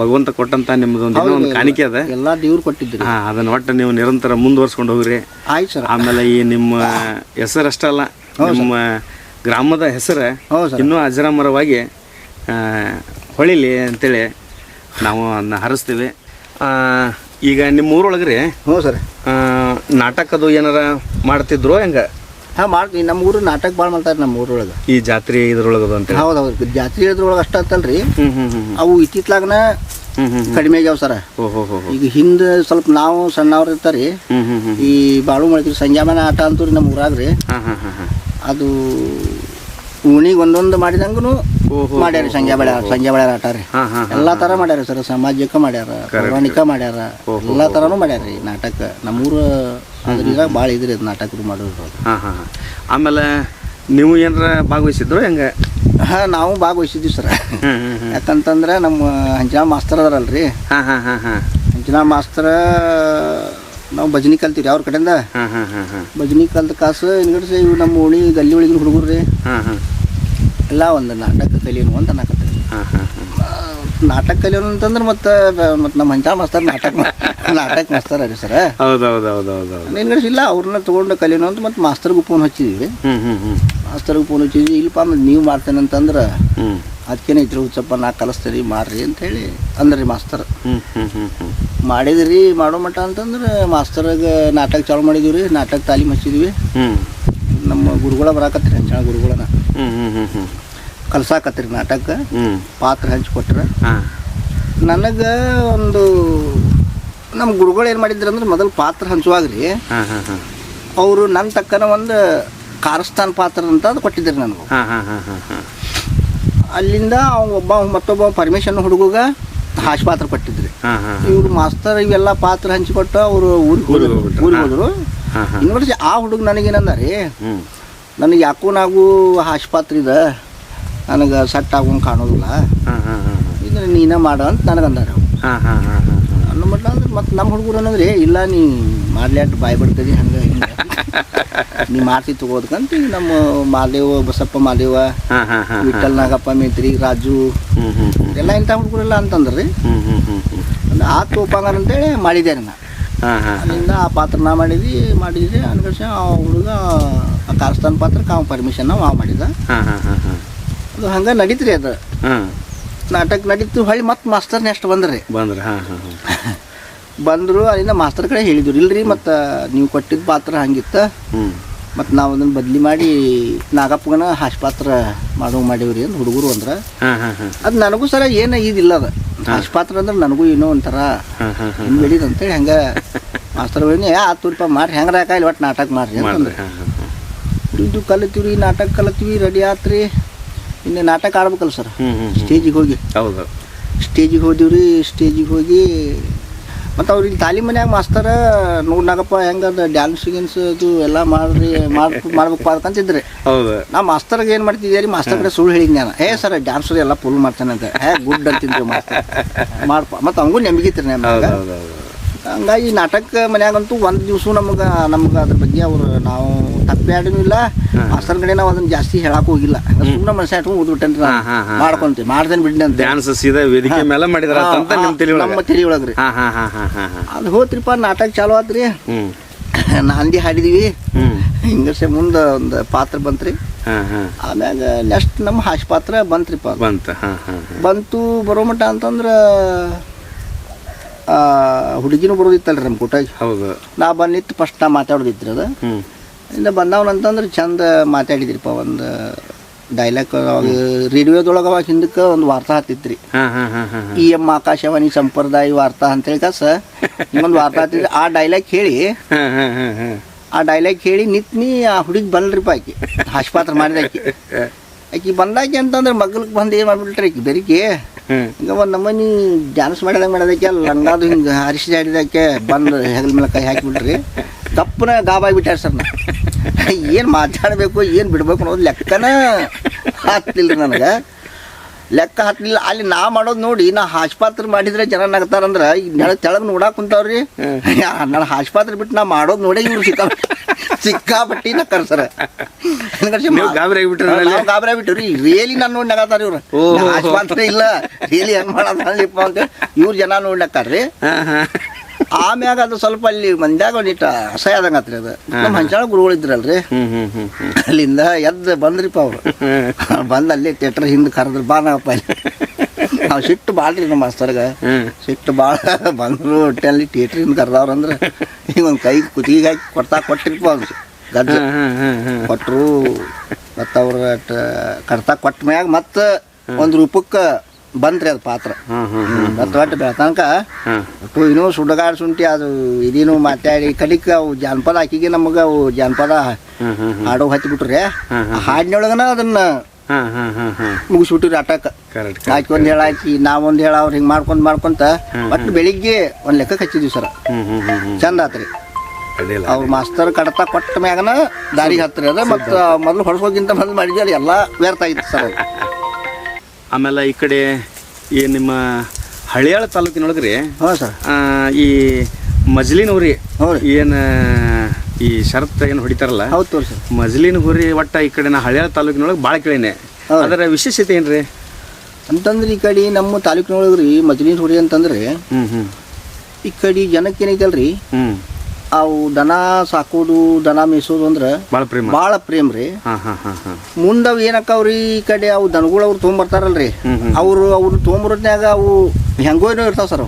ಭಗವಂತ ಕೊಟ್ಟಂತ ನಿಮ್ದು ಒಂದು ಕಾಣಿಕೆ ಅದ. ಎಲ್ಲಾ ದೇವ್ರು ಕೊಟ್ಟಿದ್ರಿ. ಹಾ ಅದನ್ನ ಒಟ್ಟು ನೀವು ನಿರಂತರ ಮುಂದುವರ್ಸ್ಕೊಂಡು ಹೋಗ್ರಿ. ಆಯ್ತು ಸರ್. ಆಮೇಲೆ ಈ ನಿಮ್ಮ ಹೆಸರಷ್ಟಲ್ಲ ನಿಮ್ಮ ಗ್ರಾಮದ ಹೆಸರು ಇನ್ನೂ ಅಜರಾಮರವಾಗಿ ಹೊಳಿಲಿ ಅಂತೇಳಿ ನಾವು ಅದನ್ನ ಹರಿಸ್ತೀವಿ. ಈಗ ನಿಮ್ಮ ಊರೊಳಗೆ ರೀ ಹ್ಞೂ ಸರ್. ನಾಟಕದು ಏನಾರ ಮಾಡ್ತಿದ್ರು ಹೆಂಗೆ? ಹಾಂ ಮಾಡ್ತೀವಿ ನಮ್ಮ ಊರು ನಾಟಕ ಭಾಳ ಮಾಡ್ತಾರೆ ನಮ್ಮ ಊರೊಳಗೆ. ಈ ಜಾತ್ರೆ ಇದ್ರೊಳಗದು ಅಂತ ಹೌದು ಹೌದು. ಜಾತ್ರೆ ಇದ್ರೊಳಗೆ ಅಷ್ಟ ಅಂತಲ್ರಿ. ಅವು ಇತ್ತಿತ್ಲಾಗನ ಕಡಿಮೆ ಆಗ್ಯಾವ ಸರ. ಈಗ ಹಿಂದೆ ಸ್ವಲ್ಪ ನಾವು ಸಣ್ಣವ್ರು ಇರ್ತಾರೆ. ಈ ಬಾಳು ಮಾಡ್ತೀವಿ ಸಂಜಾಮನ ಆಟ ಅಂತೂ ನಮ್ಮ ಊರಾಗ್ರಿ. ರೀ ಹಾ ಹಾ ಹಾ ಹಾ. ಅದು ಓಣಿಗೆ ಒಂದೊಂದು ಮಾಡಿದಂಗೂ ಮಾಡ್ಯಾರ ಸಂಜೆ ಬೆಳೆ ಸಂಜೆ ಬೆಳೆ ಆಟ ರೀ ಎಲ್ಲ ಥರ ಮಾಡ್ಯಾರ ಸರ್ ಸಾಮಾಜಿಕ ಮಾಡ್ಯಾರ ಪೌರಾಣಿಕ ಮಾಡ್ಯಾರ ಎಲ್ಲಾ ತರನು ಮಾಡ್ಯಾರ ರೀ ನಾಟಕ. ನಮ್ಮೂರು ಅದ್ರಾಗ ಭಾಳ ಇದ್ರಿ ನಾಟಕ ಮಾಡೋದು. ಹಾ ಹಾ ಹಾ. ಆಮೇಲೆ ನೀವು ಏನಾರ ಭಾಗವಹಿಸಿದ್ರು ಹೆಂಗೆ? ಹಾಂ ನಾವು ಭಾಗವಹಿಸಿದ್ವಿ ಸರ್. ಯಾಕಂತಂದ್ರೆ ನಮ್ಮ ಹಂಚಿನ ಮಾಸ್ತರ್ ಅದಾರಲ್ರಿ. ಹಾ ಹಾ ಹಾ ಹಾ. ಹಂಚಿನ ಮಾಸ್ತರ ನಾವು ಭಜನಿ ಕಲ್ತೀವಿ ಅವ್ರ ಕಡೆಯಿಂದ. ಭಜನಿ ಕಲ್ತ ಕಾಸು ಇವು ನಮ್ಮ ಓಣಿ ಗಲ್ಲಿ ಒಳಗಿನ ಹುಡುಗರು ರೀ ಹಾ ಹಾ ಎಲ್ಲ ಒಂದು ನಾಟಕ ಕಲಿಯೋನು ಅಂತ ಅನ್ನಕತ್ತೀವಿ ಹಾ ನಾಟಕ ಕಲಿಯೋನು ಅಂತಂದ್ರೆ ಮತ್ತೆ ಮತ್ತು ನಮ್ಮ ಹಂಚ ಮಾಸ್ತರ್ ನಾಟಕ ನಾಟಕ ಮಾಸ್ತರ್ ರೀ ಸರ್. ಹೌದು ಹೌದು ಹೌದು ಹೌದು ಹೌದು ಹಿಂಗಡ್ಸಿ ಇಲ್ಲ ಅವ್ರನ್ನ ತೊಗೊಂಡು ಕಲಿಯೋನು ಅಂತ ಮತ್ತೆ ಮಾಸ್ತರ್ಗೂ ಫೋನ್ ಹಚ್ಚಿದ್ವಿ. ಮಾಸ್ತರ್ಗೂ ಫೋನ್ ಹಚ್ಚಿದ್ವಿ ಇಲ್ಲಪ್ಪ ಮತ್ತು ನೀವು ಮಾಡ್ತೇನೆ ಅಂತಂದ್ರೆ ಅದಕ್ಕೇನೆ ಇದ್ರ ಹುಚ್ಚಪ್ಪ ನಾ ಕಲಿಸ್ತೀರಿ ಮಾಡ್ರಿ ಅಂತೇಳಿ ಅಂದ್ರಿ ಮಾಸ್ತರ್ ಮಾಡಿದ್ರಿ ಮಾಡೋ ಮಟ್ಟ ಅಂತಂದ್ರೆ ಮಾಸ್ತರ್ಗೆ ನಾಟಕ ಚಾಲು ಮಾಡಿದೀವಿ ರೀ ನಾಟಕ ತಾಲೀಮ್ ಹಚ್ಚಿದ್ವಿ. ನಮ್ಮ ಗುರುಗಳ ಬರಾಕತ್ರಿ ಹಂಚ ಗುರುಗಳನ್ನ. ಹ್ಮ್ ಹ್ಮ್ ಹ್ಮ್ ಹ್ಮ್. ಕಲ್ಸಾಕತ್ರಿ ನಾಟಕ. ಹ್ಮ್. ಪಾತ್ರ ಹಂಚ್ಕೊಟ್ರ. ಹಾ. ನನಗೆ ಒಂದು ನಮ್ಮ ಗುರುಗಳು ಏನು ಮಾಡಿದ್ರು ಅಂದ್ರೆ ಮೊದಲು ಪಾತ್ರ ಹಂಚುವಾಗ ರೀ ಹಾ ಹಾ ಹಾ. ಅವರು ನನ್ನ ತಕ್ಕನ ಒಂದು ಕಾರಸ್ಥಾನ ಪಾತ್ರ ಅಂತ ಅದು ಕೊಟ್ಟಿದ್ರು ನನಗೆ. ಹಾ ಹಾ ಹಾ ಹಾ ಹಾ. ಅಲ್ಲಿಂದ ಅವ್ನು ಒಬ್ಬ ಮತ್ತೊಬ್ಬ ಪರ್ಮಿಷನ್ ಹುಡುಗಗ ಹಾಶ್ ಪಾತ್ರ ಕೊಟ್ಟಿದ್ರಿ. ಹಾ ಹಾ ಇವರು ಮಾಸ್ತರ್ ಇವೆಲ್ಲ ಪಾತ್ರ ಹಂಚಿಕೊಟ್ಟು ಅವರು ಊರಿಗೆ ಹೋದ್ರು. ಊರಿಗೆ ಹೋದ್ರು. ಇನ್ವರ್ಸಿ ಆ ಹುಡುಗ ನನಗೇನಂದ ರೀ ನನಗೆ ಯಾಕೋ ನಾವು ಆಸ್ಪತ್ರೆ ಇದೆ ನನಗೆ ಸೆಟ್ ಆಗೋಂಗೆ ಕಾಣೋದಿಲ್ಲ ಇದನ್ನ ನೀನೇ ಮಾಡು ಅಂತ ನನಗಂದಾರ ಅನ್ನೋ ಮಟ್ಟ ಅಂದ್ರೆ ಮತ್ತೆ ನಮ್ಮ ಹುಡುಗರು ಅನ್ನೋದ್ರಿ ಇಲ್ಲ ನೀ ಮಾಡ್ಲಾಟ್ ಬಾಯ್ ಬಿಡ್ತದೆ ಹಂಗೆ ಹಿಂಗೆ ನೀ ಮಾಡ್ತಿ ತಗೋದಕ್ಕಂತ ಈಗ ನಮ್ಮ ಮಾದೇವ ಬಸಪ್ಪ ಮಾದೇವ ವಿಠಲ್ ನಾಗಪ್ಪ ಮೇತ್ರಿ ರಾಜು ಎಲ್ಲ ಇಂಥ ಹುಡುಗರೆಲ್ಲ ಅಂತಂದ್ರಿ ಆ ತೋಪಂಗಾರ ಅಂತೇಳಿ ಮಾಡಿದ್ದೆ ನಾ ಅಲ್ಲಿಂದ ಆ ಪಾತ್ರ ನಾ ಮಾಡಿದ್ವಿ. ಮಾಡಿದ್ವಿ ಅನ್ಕರ್ಸಿ ಆ ಹುಡುಗ ಆ ಕಾರ್ಸ್ತಾನ ಪಾತ್ರಕ್ಕೆ ಅವ ಪರ್ಮಿಷನ್ ಅವ ಮಾಡಿದ. ಹಾ ಹಾ ಹಾ ಅದು ಹಂಗೆ ನಡೀತ್ರಿ ಅದು. ನಾಟಕ ನಡೀತು ಹೊಳ್ಳಿ ಮತ್ತೆ ಮಾಸ್ತರ್ ನೆಕ್ಸ್ಟ್ ಬಂದ್ರಿ. ಬಂದ್ರ ಹಾ ಹಾ ಹಾ. ಬಂದರು ಅಲ್ಲಿಂದ ಮಾಸ್ತರ್ ಕಡೆ ಹೇಳಿದ್ರು. ಇಲ್ರಿ ಮತ್ತು ನೀವು ಕೊಟ್ಟಿದ್ದ ಪಾತ್ರ ಹಂಗಿತ್ತ. ಮತ್ತು ನಾವು ಅದನ್ನು ಬದಲಿ ಮಾಡಿ ನಾಗಪ್ಪಗನ ಆಸ್ಪತ್ರೆ ಪಾತ್ರ ಮಾಡೋ ಮಾಡೀವ್ರಿ ಅಂತ ಹುಡುಗರು ಅಂದ್ರೆ. ಅದು ನನಗೂ ಸರ ಏನು ಇದಿಲ್ಲ ಅದು. ಆಸ್ಪತ್ರೆ ಅಂದ್ರೆ ನನಗೂ ಏನೋ ಒಂಥರ ಬೆಳೀದು ಅಂತೇಳಿ ಹಂಗೆ ಮಾಸ್ತರ್ ಹೋಗಿ ಹತ್ತು ರೂಪಾಯಿ ಮಾಡ್ರಿ ಹೆಂಗೆ ಇಲ್ಲಿ ಒಟ್ಟು ನಾಟಕ ಮಾಡ್ರಿ ಅಂತಂದ್ರೆ ಇದು ಕಲಿತೀವಿ ರೀ ನಾಟಕ ಕಲಿತೀವಿ ರೆಡಿ ಆತ್ರಿ. ಇನ್ನೇ ನಾಟಕ ಆಡ್ಬೇಕಲ್ಲ ಸರ್. ಸ್ಟೇಜಿಗೆ ಹೋಗಿ. ಹೌದು. ಸ್ಟೇಜಿಗೆ ಹೋದಿವ್ರಿ ಸ್ಟೇಜಿಗೆ ಹೋಗಿ ಮತ್ತು ಅವ್ರಿಗೆ ತಾಲಿ ಮನ್ಯಾಗ ಮಾಸ್ತರ ನೋಡ್ನಾಗಪ್ಪ ಹೆಂಗದ ಡ್ಯಾನ್ಸ್ ಗಿನ್ಸ್ ಅದು ಎಲ್ಲ ಮಾಡ್ರಿ ಮಾಡ್ ಮಾಡ್ಬೇಕು ಅದಕ್ಕಂತಿದ್ರಿ ಹೌದು. ನಾ ಮಾಸ್ತರ್ಗೆ ಏನು ಮಾಡ್ತಿದ್ದೆ ರೀ ಮಾಸ್ತರ್ ಕಡೆ ಸುಳ್ಳು ಹೇಳಿದ್ ನಾನು ಏ ಸರ್ ಡ್ಯಾನ್ಸ್ ಎಲ್ಲ ಫುಲ್ ಮಾಡ್ತಾನೆ ಅಂತ. ಹೇ ಗುಡ್ ಅಂತಿದ್ರು ಮಾಸ್ತರ್. ಮಾಡ್ಪ ಮತ್ತು ಹಂಗೂ ನೆಮ್ಮಗಿತ್ರಿ ಹೌದು ನಮ್ಗೆ ಹಂಗಾಗಿ ನಾಟಕ ಮನ್ಯಾಗಂತೂ ಒಂದು ದಿವಸ ನಮಗೆ ನಮ್ಗೆ ಅದ್ರ ಬಗ್ಗೆ ಅವ್ರು ನಾವು ಆಡಿನೂ ಇಲ್ಲ. ಮಾಸ್ತರ್ ಕಡೆ ನಾವು ಅದನ್ನ ಜಾಸ್ತಿ ಹೇಳಕ್ ಹೋಗಿಲ್ಲ. ಸುಮ್ಮನೆ ಮನಸ್ಸು ಇಟ್ಕೊಂಡು ಓದ್ಬಿಟ್ಟೇನ್ರಿ ಮಾಡ್ಕೊಂತೀವಿ. ಮಾಡ್ದೇನೆ ಬಿಡ್ನಿ ಅಂತ. ಡ್ಯಾನ್ಸ್ ಸೀದಾ ವೇದಿಕೆ ಮೇಲೆ ಮಾಡಿದ್ರ ಅಂತ ನಿಮ್ಮ ತಲೆ ನಮ್ಮ ತಲೆ ಒಳಗ್ರಿ. ಹಾ ಹಾ ಹಾ ಹಾ ಹಾ ಹಾ. ಅದು ಹೋತ್ರಿಪ್ಪ ನಾಟಕ ಚಾಲು ಆತ್ರಿ. ನಾಂದಿ ಹಾಡಿದೀವಿ. ಹಿಂಗಸೆ ಹಿಂಗರ್ಸೆ ಮುಂದೆ ಒಂದು ಪಾತ್ರ ಬಂತ್ರಿ. ಹಾ ಹಾ. ಆಮ್ಯಾಗ ನೆಕ್ಸ್ಟ್ ನಮ್ಮ ಹಾಶ್ ಪಾತ್ರ ಬಂತ್ರಿಪ್ಪ. ಬಂತು ಬಂತ ಹಾ ಹಾ ಹಾ. ಬಂತು ಬರೋ ಮಟ್ಟ ಅಂತಂದ್ರೆ ಹುಡುಗಿನೂ ಬರೋದಿತ್ತಲ್ರಿ ನಮ್ಮ ಕೂಟಾಗಿ ಹೌದು. ನಾ ಬಂದಿತ್ತು ಫಸ್ಟ್ ನಾ ಮಾತಾಡೋದಿತ್ರಿ ಅದು. ಇನ್ನು ಬಂದವನಂತಂದ್ರೆ ಚಂದ ಮಾತಾಡಿದ್ರಿಪ್ಪ ಒಂದು ಡೈಲಾಗ್ ಅವಾಗ ರೇಡಿಯೋದೊಳಗೆ ಅವಾಗ ಹಿಂದಕ್ಕೆ ಒಂದು ವಾರ್ತಾ ಹತ್ತಿತ್ರಿ. ಇ ಎಂ ಆಕಾಶವಾಣಿ ಸಂಪ್ರದಾಯ ವಾರ್ತಾ ಅಂತೇಳಿ ಕಸ ಒಂದು ವಾರ್ತಾ ಹತ್ತಿದ್ರಿ. ಆ ಡೈಲಾಗ್ ಹೇಳಿ ಆ ಡೈಲಾಗ್ ಹೇಳಿ ನಿತ್ನಿ ಆ ಹುಡುಗಿ ಬಲ್ರಿಪ್ಪ ಆಕಿ ಆಸ್ಪಾತ್ರೆ ಮಾಡಿದ ಆಕಿ ಬಂದಾಕಿ ಅಂತಂದ್ರೆ ಮಗ್ಲಿಗೆ ಬಂದು ಏನು ಮಾಡ್ಬಿಟ್ರಿ ಆಕಿ ಬೆರಿಕೆ? ಹಿಂಗೆ ಒಂದು ನಮ್ಮನಿ ಡ್ಯಾನ್ಸ್ ಮಾಡಿದಾಗ ಮಾಡೋದಕ್ಕೆ ಲಂಗಾದು ಹಿಂಗೆ ಹರಿಸಿ ಜಾಡಿದಕ್ಕೆ ಬಂದು ಹೆಗಲ ಮೇಲೆ ಕೈ ಹಾಕಿಬಿಟ್ರಿ. ತಪ್ಪನ ಗಾಬಾಗಿಬಿಟ್ಟಾರೆ ಸರ್ ನಾ. ಏನು ಮಾತಾಡಬೇಕು ಏನು ಬಿಡ್ಬೇಕು ಅನ್ನೋದು ಲೆಕ್ಕನ ಹತ್ತಿಲ್ಲ ನನಗೆ. ಲೆಕ್ಕ ಹಾಕ್ಲಿಲ್ಲ. ಅಲ್ಲಿ ನಾ ಮಾಡೋದು ನೋಡಿ ನಾ ಆಸ್ಪತ್ರೆ ಮಾಡಿದ್ರೆ ಜನ ನಗ್ತಾರಂದ್ರೆ ಈಗ ತೆಳಗ್ ನೋಡಾಕ್ ಕುಂತಾವ್ರಿ. ನಾನು ಆಸ್ಪತ್ರೆ ಬಿಟ್ಟು ನಾ ಮಾಡೋದು ನೋಡಿ ಇವ್ರು ಸಿಕ್ಕ ಸಿಕ್ಕಾಪಟ್ಟಿ ನಕ್ಕರ್ ಸರ್ ನೀವು ಗಾಬರಿ ಆಗ್ಬಿಟ್ರಿ ಗಾಬರಿ ಆಗ್ಬಿಟ್ಟಿವ್ರಿ. ರಿಯಲಿ ನಾನು ನೋಡಿ ನಗತಾರ ಇವ್ರು. ಆಸ್ಪತ್ರೆ ಇಲ್ಲ. ರಿಯಲಿ ಹೆಂಗ್ ಮಾಡೋದಪ್ಪ ಅಂತ ಇವ್ರು ಜನ ನೋಡಿ ನಕ್ಕಾರ್ರಿ ಹಾ ಹಾ. ಆಮ್ಯಾಗ ಅದು ಸ್ವಲ್ಪ ಅಲ್ಲಿ ಮಂದ್ಯಾಗ ಒಂದಿಟ್ಟ ಅಸಹ್ಯ ಆದಂಗ ಆತ್ರಿ ಅದು ನಮ್ಮ ಹಂಚಾಳ ಗುರುಗಳು ಇದ್ರಲ್ರಿ. ಅಲ್ಲಿಂದ ಎದ್ದು ಬಂದ್ರಿಪ್ಪ ಅವ್ರು. ಬಂದು ಅಲ್ಲಿ ಥಿಯೇಟರ್ ಹಿಂದೆ ಕರೆದ್ರು ಬಾ ನಾವಪ್ಪ ಅಲ್ಲಿ ನಾವು ಸಿಟ್ಟು ಬಾಳ್ರಿ ನಮ್ಮ ಮಾಸ್ತರ್ಗ. ಸಿಟ್ಟು ಭಾಳ ಬಂದರು ಹೊಟ್ಟೆಲ್ಲಿ ಥಿಯೇಟ್ರ್ ಹಿಂದೆ ಕರೆದವ್ರು ಅಂದ್ರೆ ಈಗ ಒಂದು ಕೈ ಕುತ್ತಿಗೆ ಹಾಕಿ ಕೊಡ್ತಾ ಕೊಟ್ಟಿರ್ಪ ಅವ್ರು. ಗದ್ದ ಕೊಟ್ಟರು ಮತ್ತು ಅವ್ರ ಕರ್ತಾ ಕೊಟ್ಟ ಮ್ಯಾಗ ಮತ್ತೆ ಒಂದು ರೂಪಕ್ಕೆ ಬಂತ್ರಿ ಅದು ಪಾತ್ರ. ಮತ್ತು ಒಟ್ಟು ಬೆಳತನಕ ಇನ್ನೂ ಸುಡಗಾಡ್ ಶುಂಠಿ ಅದು ಇದೇನು ಮಾತಾಡಿ ಕಡಿಕ ಅವು ಜಾನಪದ ಆಕಿಗೆ ನಮಗೆ ಅವು ಜಾನಪದ ಹಾಡೋ ಹತ್ತಿಬಿಟ್ರೆ ಹಾಡಿನೊಳಗನ ಅದನ್ನ ಮುಗಿಸ್ಬಿಟ್ಟಿರಿ ಅಟಕ್ ಆಕಿ ಒಂದು ಹೇಳ ಆಕಿ ನಾವೊಂದು ಹೇಳ ಅವ್ರು ಹಿಂಗೆ ಮಾಡ್ಕೊಂಡು ಮಾಡ್ಕೊಂತ ಒಟ್ಟು ಬೆಳಿಗ್ಗೆ ಒಂದು ಲೆಕ್ಕಕ್ಕೆ ಹಚ್ಚಿದ್ವಿ ಸರ. ಚಂದ ಆತ್ರಿ. ಅವ್ರ ಮಾಸ್ತರ್ ಕಡತ ಕೊಟ್ಟ ಮ್ಯಾಗನ ದಾರಿಗೆ ಹತ್ತಿರ ಅದ ಮತ್ತು ಮೊದಲು ಹೊಡ್ಸೋಕ್ಕಿಂತ ಮೊದಲು ಮಾಡಿದ್ವಿ ಎಲ್ಲ ವ್ಯರ್ಥ ಆಯ್ತು ಸರ್. ಆಮೇಲೆ ಈ ಕಡೆ ಈ ನಿಮ್ಮ ಹಳಿಯಾಳ ತಾಲೂಕಿನೊಳಗೆ ರೀ ಹಾಂ ಸರ್ ಈ ಮಜ್ಲಿನ ಹುರಿ ಹ್ಞೂ ಏನು ಈ ಶರತ್ ಏನು ಹೊಡಿತಾರಲ್ಲ? ಹೌದು ತೋರಿ ಸರ್. ಮಜ್ಲಿನ ಹುರಿ ಒಟ್ಟ ಈ ಕಡೆ ನಾ ಹಳಿಯಾಳ ತಾಲೂಕಿನೊಳಗೆ ಭಾಳ ಕೇಳಿನೆ. ಅದರ ವಿಶೇಷತೆ ರೀ ಅಂತಂದ್ರೆ ಈ ಕಡೆ ನಮ್ಮ ತಾಲೂಕಿನೊಳಗೆ ರೀ ಮಜ್ಲಿನ ಹುರಿ ಅಂತಂದ್ರೆ ಈ ಕಡೆ ಜನಕ್ಕೆ ಏನೈತಲ್ರಿ ಹ್ಮ್. ಅವು ದನ ಸಾಕೋದು ದನ ಮೇಯಿಸೋದು ಅಂದ್ರೆ ಭಾಳ ಪ್ರೇಮ. ಭಾಳ ಪ್ರೇಮ್ ರೀ. ಮುಂದೆ ಅವು ಏನಕ್ಕಾವ್ರಿ ಈ ಕಡೆ ಅವು ದನಗಳು ಅವ್ರು ತೊಗೊಂಬರ್ತಾರಲ್ರಿ. ಅವ್ರು ಅವರು ತೊಗೊಂಬರೋದ್ನ್ಯಾಗ ಅವು ಹೆಂಗೋನೋ ಇರ್ತಾವ ಸರ್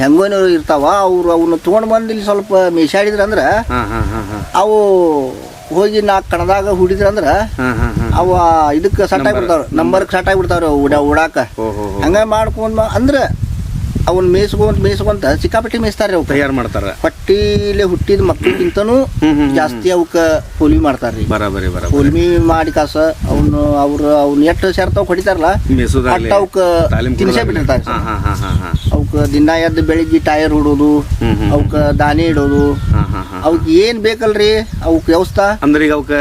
ಹೆಂಗೋನೋ ಇರ್ತಾವ ಅವ್ರು ಅವನ್ನ ತೊಗೊಂಡು ಬಂದು ಇಲ್ಲಿ ಸ್ವಲ್ಪ ಮೇಸಾಡಿದ್ರ ಅಂದ್ರೆ ಹಾ ಹಾ ಹಾ ಹಾ. ಅವು ಹೋಗಿ ನಾಲ್ಕು ಕಣದಾಗ ಹುಡಿದ್ರ ಅಂದ್ರೆ ಹಾ ಹಾ ಹಾ ಅವ ಇದಕ್ಕೆ ಸಟ್ ಆಗಿಬಿಡ್ತಾವ ನಂಬರ್ಗೆ ಸಟ್ ಆಗಿಬಿಡ್ತಾವ್ರಿ ಅವು ಉಡ ಉಡಾಕ. ಓ ಹೋ ಹೋ ಹಂಗ ಮಾಡ್ಕೊಂಡ್ ಅಂದ್ರೆ ಅವನ್ ಮೇಯ್ಸ್ಕೊಂತ ಮೇಯ್ಸ್ಕೊಂತ ಸಿಕ್ಕಾಪಟ್ಟಿ ಮೇಯಿಸ್ತಾರೆ ಅವ್ಕ ತಯಾರು ಮಾಡ್ತಾರ. ಪಟ್ಟಿಲೆ ಹುಟ್ಟಿದ ಮಕ್ಕಳಿಗಿಂತನೂ ಜಾಸ್ತಿ ಅವಕ್ಕ ಹೋಲ್ಮಿ ಮಾಡ್ತಾರ್ರಿ. ಬರಾಬರಿ ಬರಾಬರಿ. ಹೋಲ್ಮಿ ಮಾಡಿ ಕಾಸ ಅವನ್ ಅವ್ರ ಅವ್ನ ಎಷ್ಟು ಸೇರ್ತಾವ್ ಹೊಡಿತಾರಲ್ಲ ಅಟ್ಟ ಅವಕ್ಕ ತಿನ್ಸೇ. ಬಿಟ್ಟಿರ್ತಾರೆ. ಹಾ ಹಾ ಹಾ ಹಾ ಹಾ. ಅವಕ್ಕ ದಿನ ಎದ್ದು ಬೆಳಿಗ್ಗೆ ಟೈರ್ ಹುಡುದು ಅವಕ್ಕ ದಾನಿ ಇಡೋದು. ಅವಕ್ ಏನ್ ಬೇಕಲ್ರಿ? ಅವಕ್ ವ್ಯವಸ್ಥಾ? ಅಂದ್ರೆ ಈಗ ಅವಕ್ಕ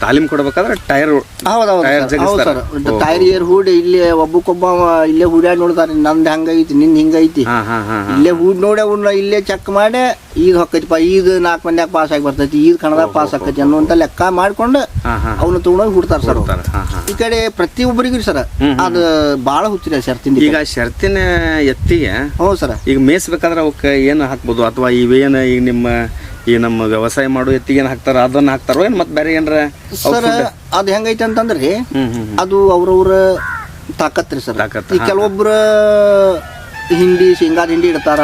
ತಾಲೀಮ್ ಕೊಡ್ಬೇಕಾದ್ರೆ ಟೈರ್ ಹೌದೌದು ಟೈರ್ ಸರ್. ಟೈರ್ ಏರ್ ಹೂಡಿ ಇಲ್ಲೇ ಒಬ್ಬಕ್ಕೊಬ್ಬ ಇಲ್ಲೇ ಹುಡ್ಯಾಡ್ ನೋಡ್ತಾರೆ ನಂದ್ ಹಂಗೈತಿ ನಿನ್ ಹಿಂಗೈತಿ. ಇಲ್ಲೇ ಹೂಡ್ ನೋಡಿ ಇಲ್ಲೇ ಚೆಕ್ ಮಾಡಿ ಈಗ ಹೊಕ್ಕೈತಿಪ್ಪ ಈಗ ನಾಲ್ಕು ಮಂದ್ಯಾಗ ಪಾಸ್ ಆಗಿ ಬರ್ತೈತಿ ಈಗ ಕನ್ನಡ ಪಾಸ್ ಆಕೈತಿ ಅನ್ನುವಂತ ಲೆಕ್ಕ ಮಾಡ್ಕೊಂಡು ಅವನ್ನ ತಗೊಂಡೋಗಿ ಹುಡ್ತಾರ ಸರ್ ಈ ಕಡೆ ಪ್ರತಿಯೊಬ್ಬರಿಗೂ ಸರ್ ಅದ್ ಬಾಳ ಅದು ಭಾಳ ಹುಚ್ಚಿದೆ ಸರ್ ತಿಂಡಿ ಈಗ ಶರ್ತಿನ ಎತ್ತಿಗೆ ಹ್ಞೂ ಸರ್. ಈಗ ಮೇಯಿಸ್ಬೇಕಾದ್ರೆ ಅವಕ್ಕೆ ಏನು ಹಾಕ್ಬೋದು? ಅಥವಾ ಇವೇನು ಈಗ ನಿಮ್ಮ ಈ ನಮ್ಮ ವ್ಯವಸಾಯ ಮಾಡೋ ಎತ್ತಿಗೆ ಏನು ಹಾಕ್ತಾರ ಅದನ್ನ ಹಾಕ್ತಾರೋ ಏನ್ ಮತ್ತೆ ಬೇರೆ ಏನಾರ ಸರ್ ಅದು ಹೆಂಗೈತೆ ಅಂತಂದ್ರಿ. ಅದು ಅವ್ರವ್ರ ತಾಕತ್ ರೀ ಸರ್. ಈ ಕೆಲವೊಬ್ರ ಹಿಂಡಿ ಶೇಂಗಾದ ಹಿಂಡಿ ಇಡ್ತಾರ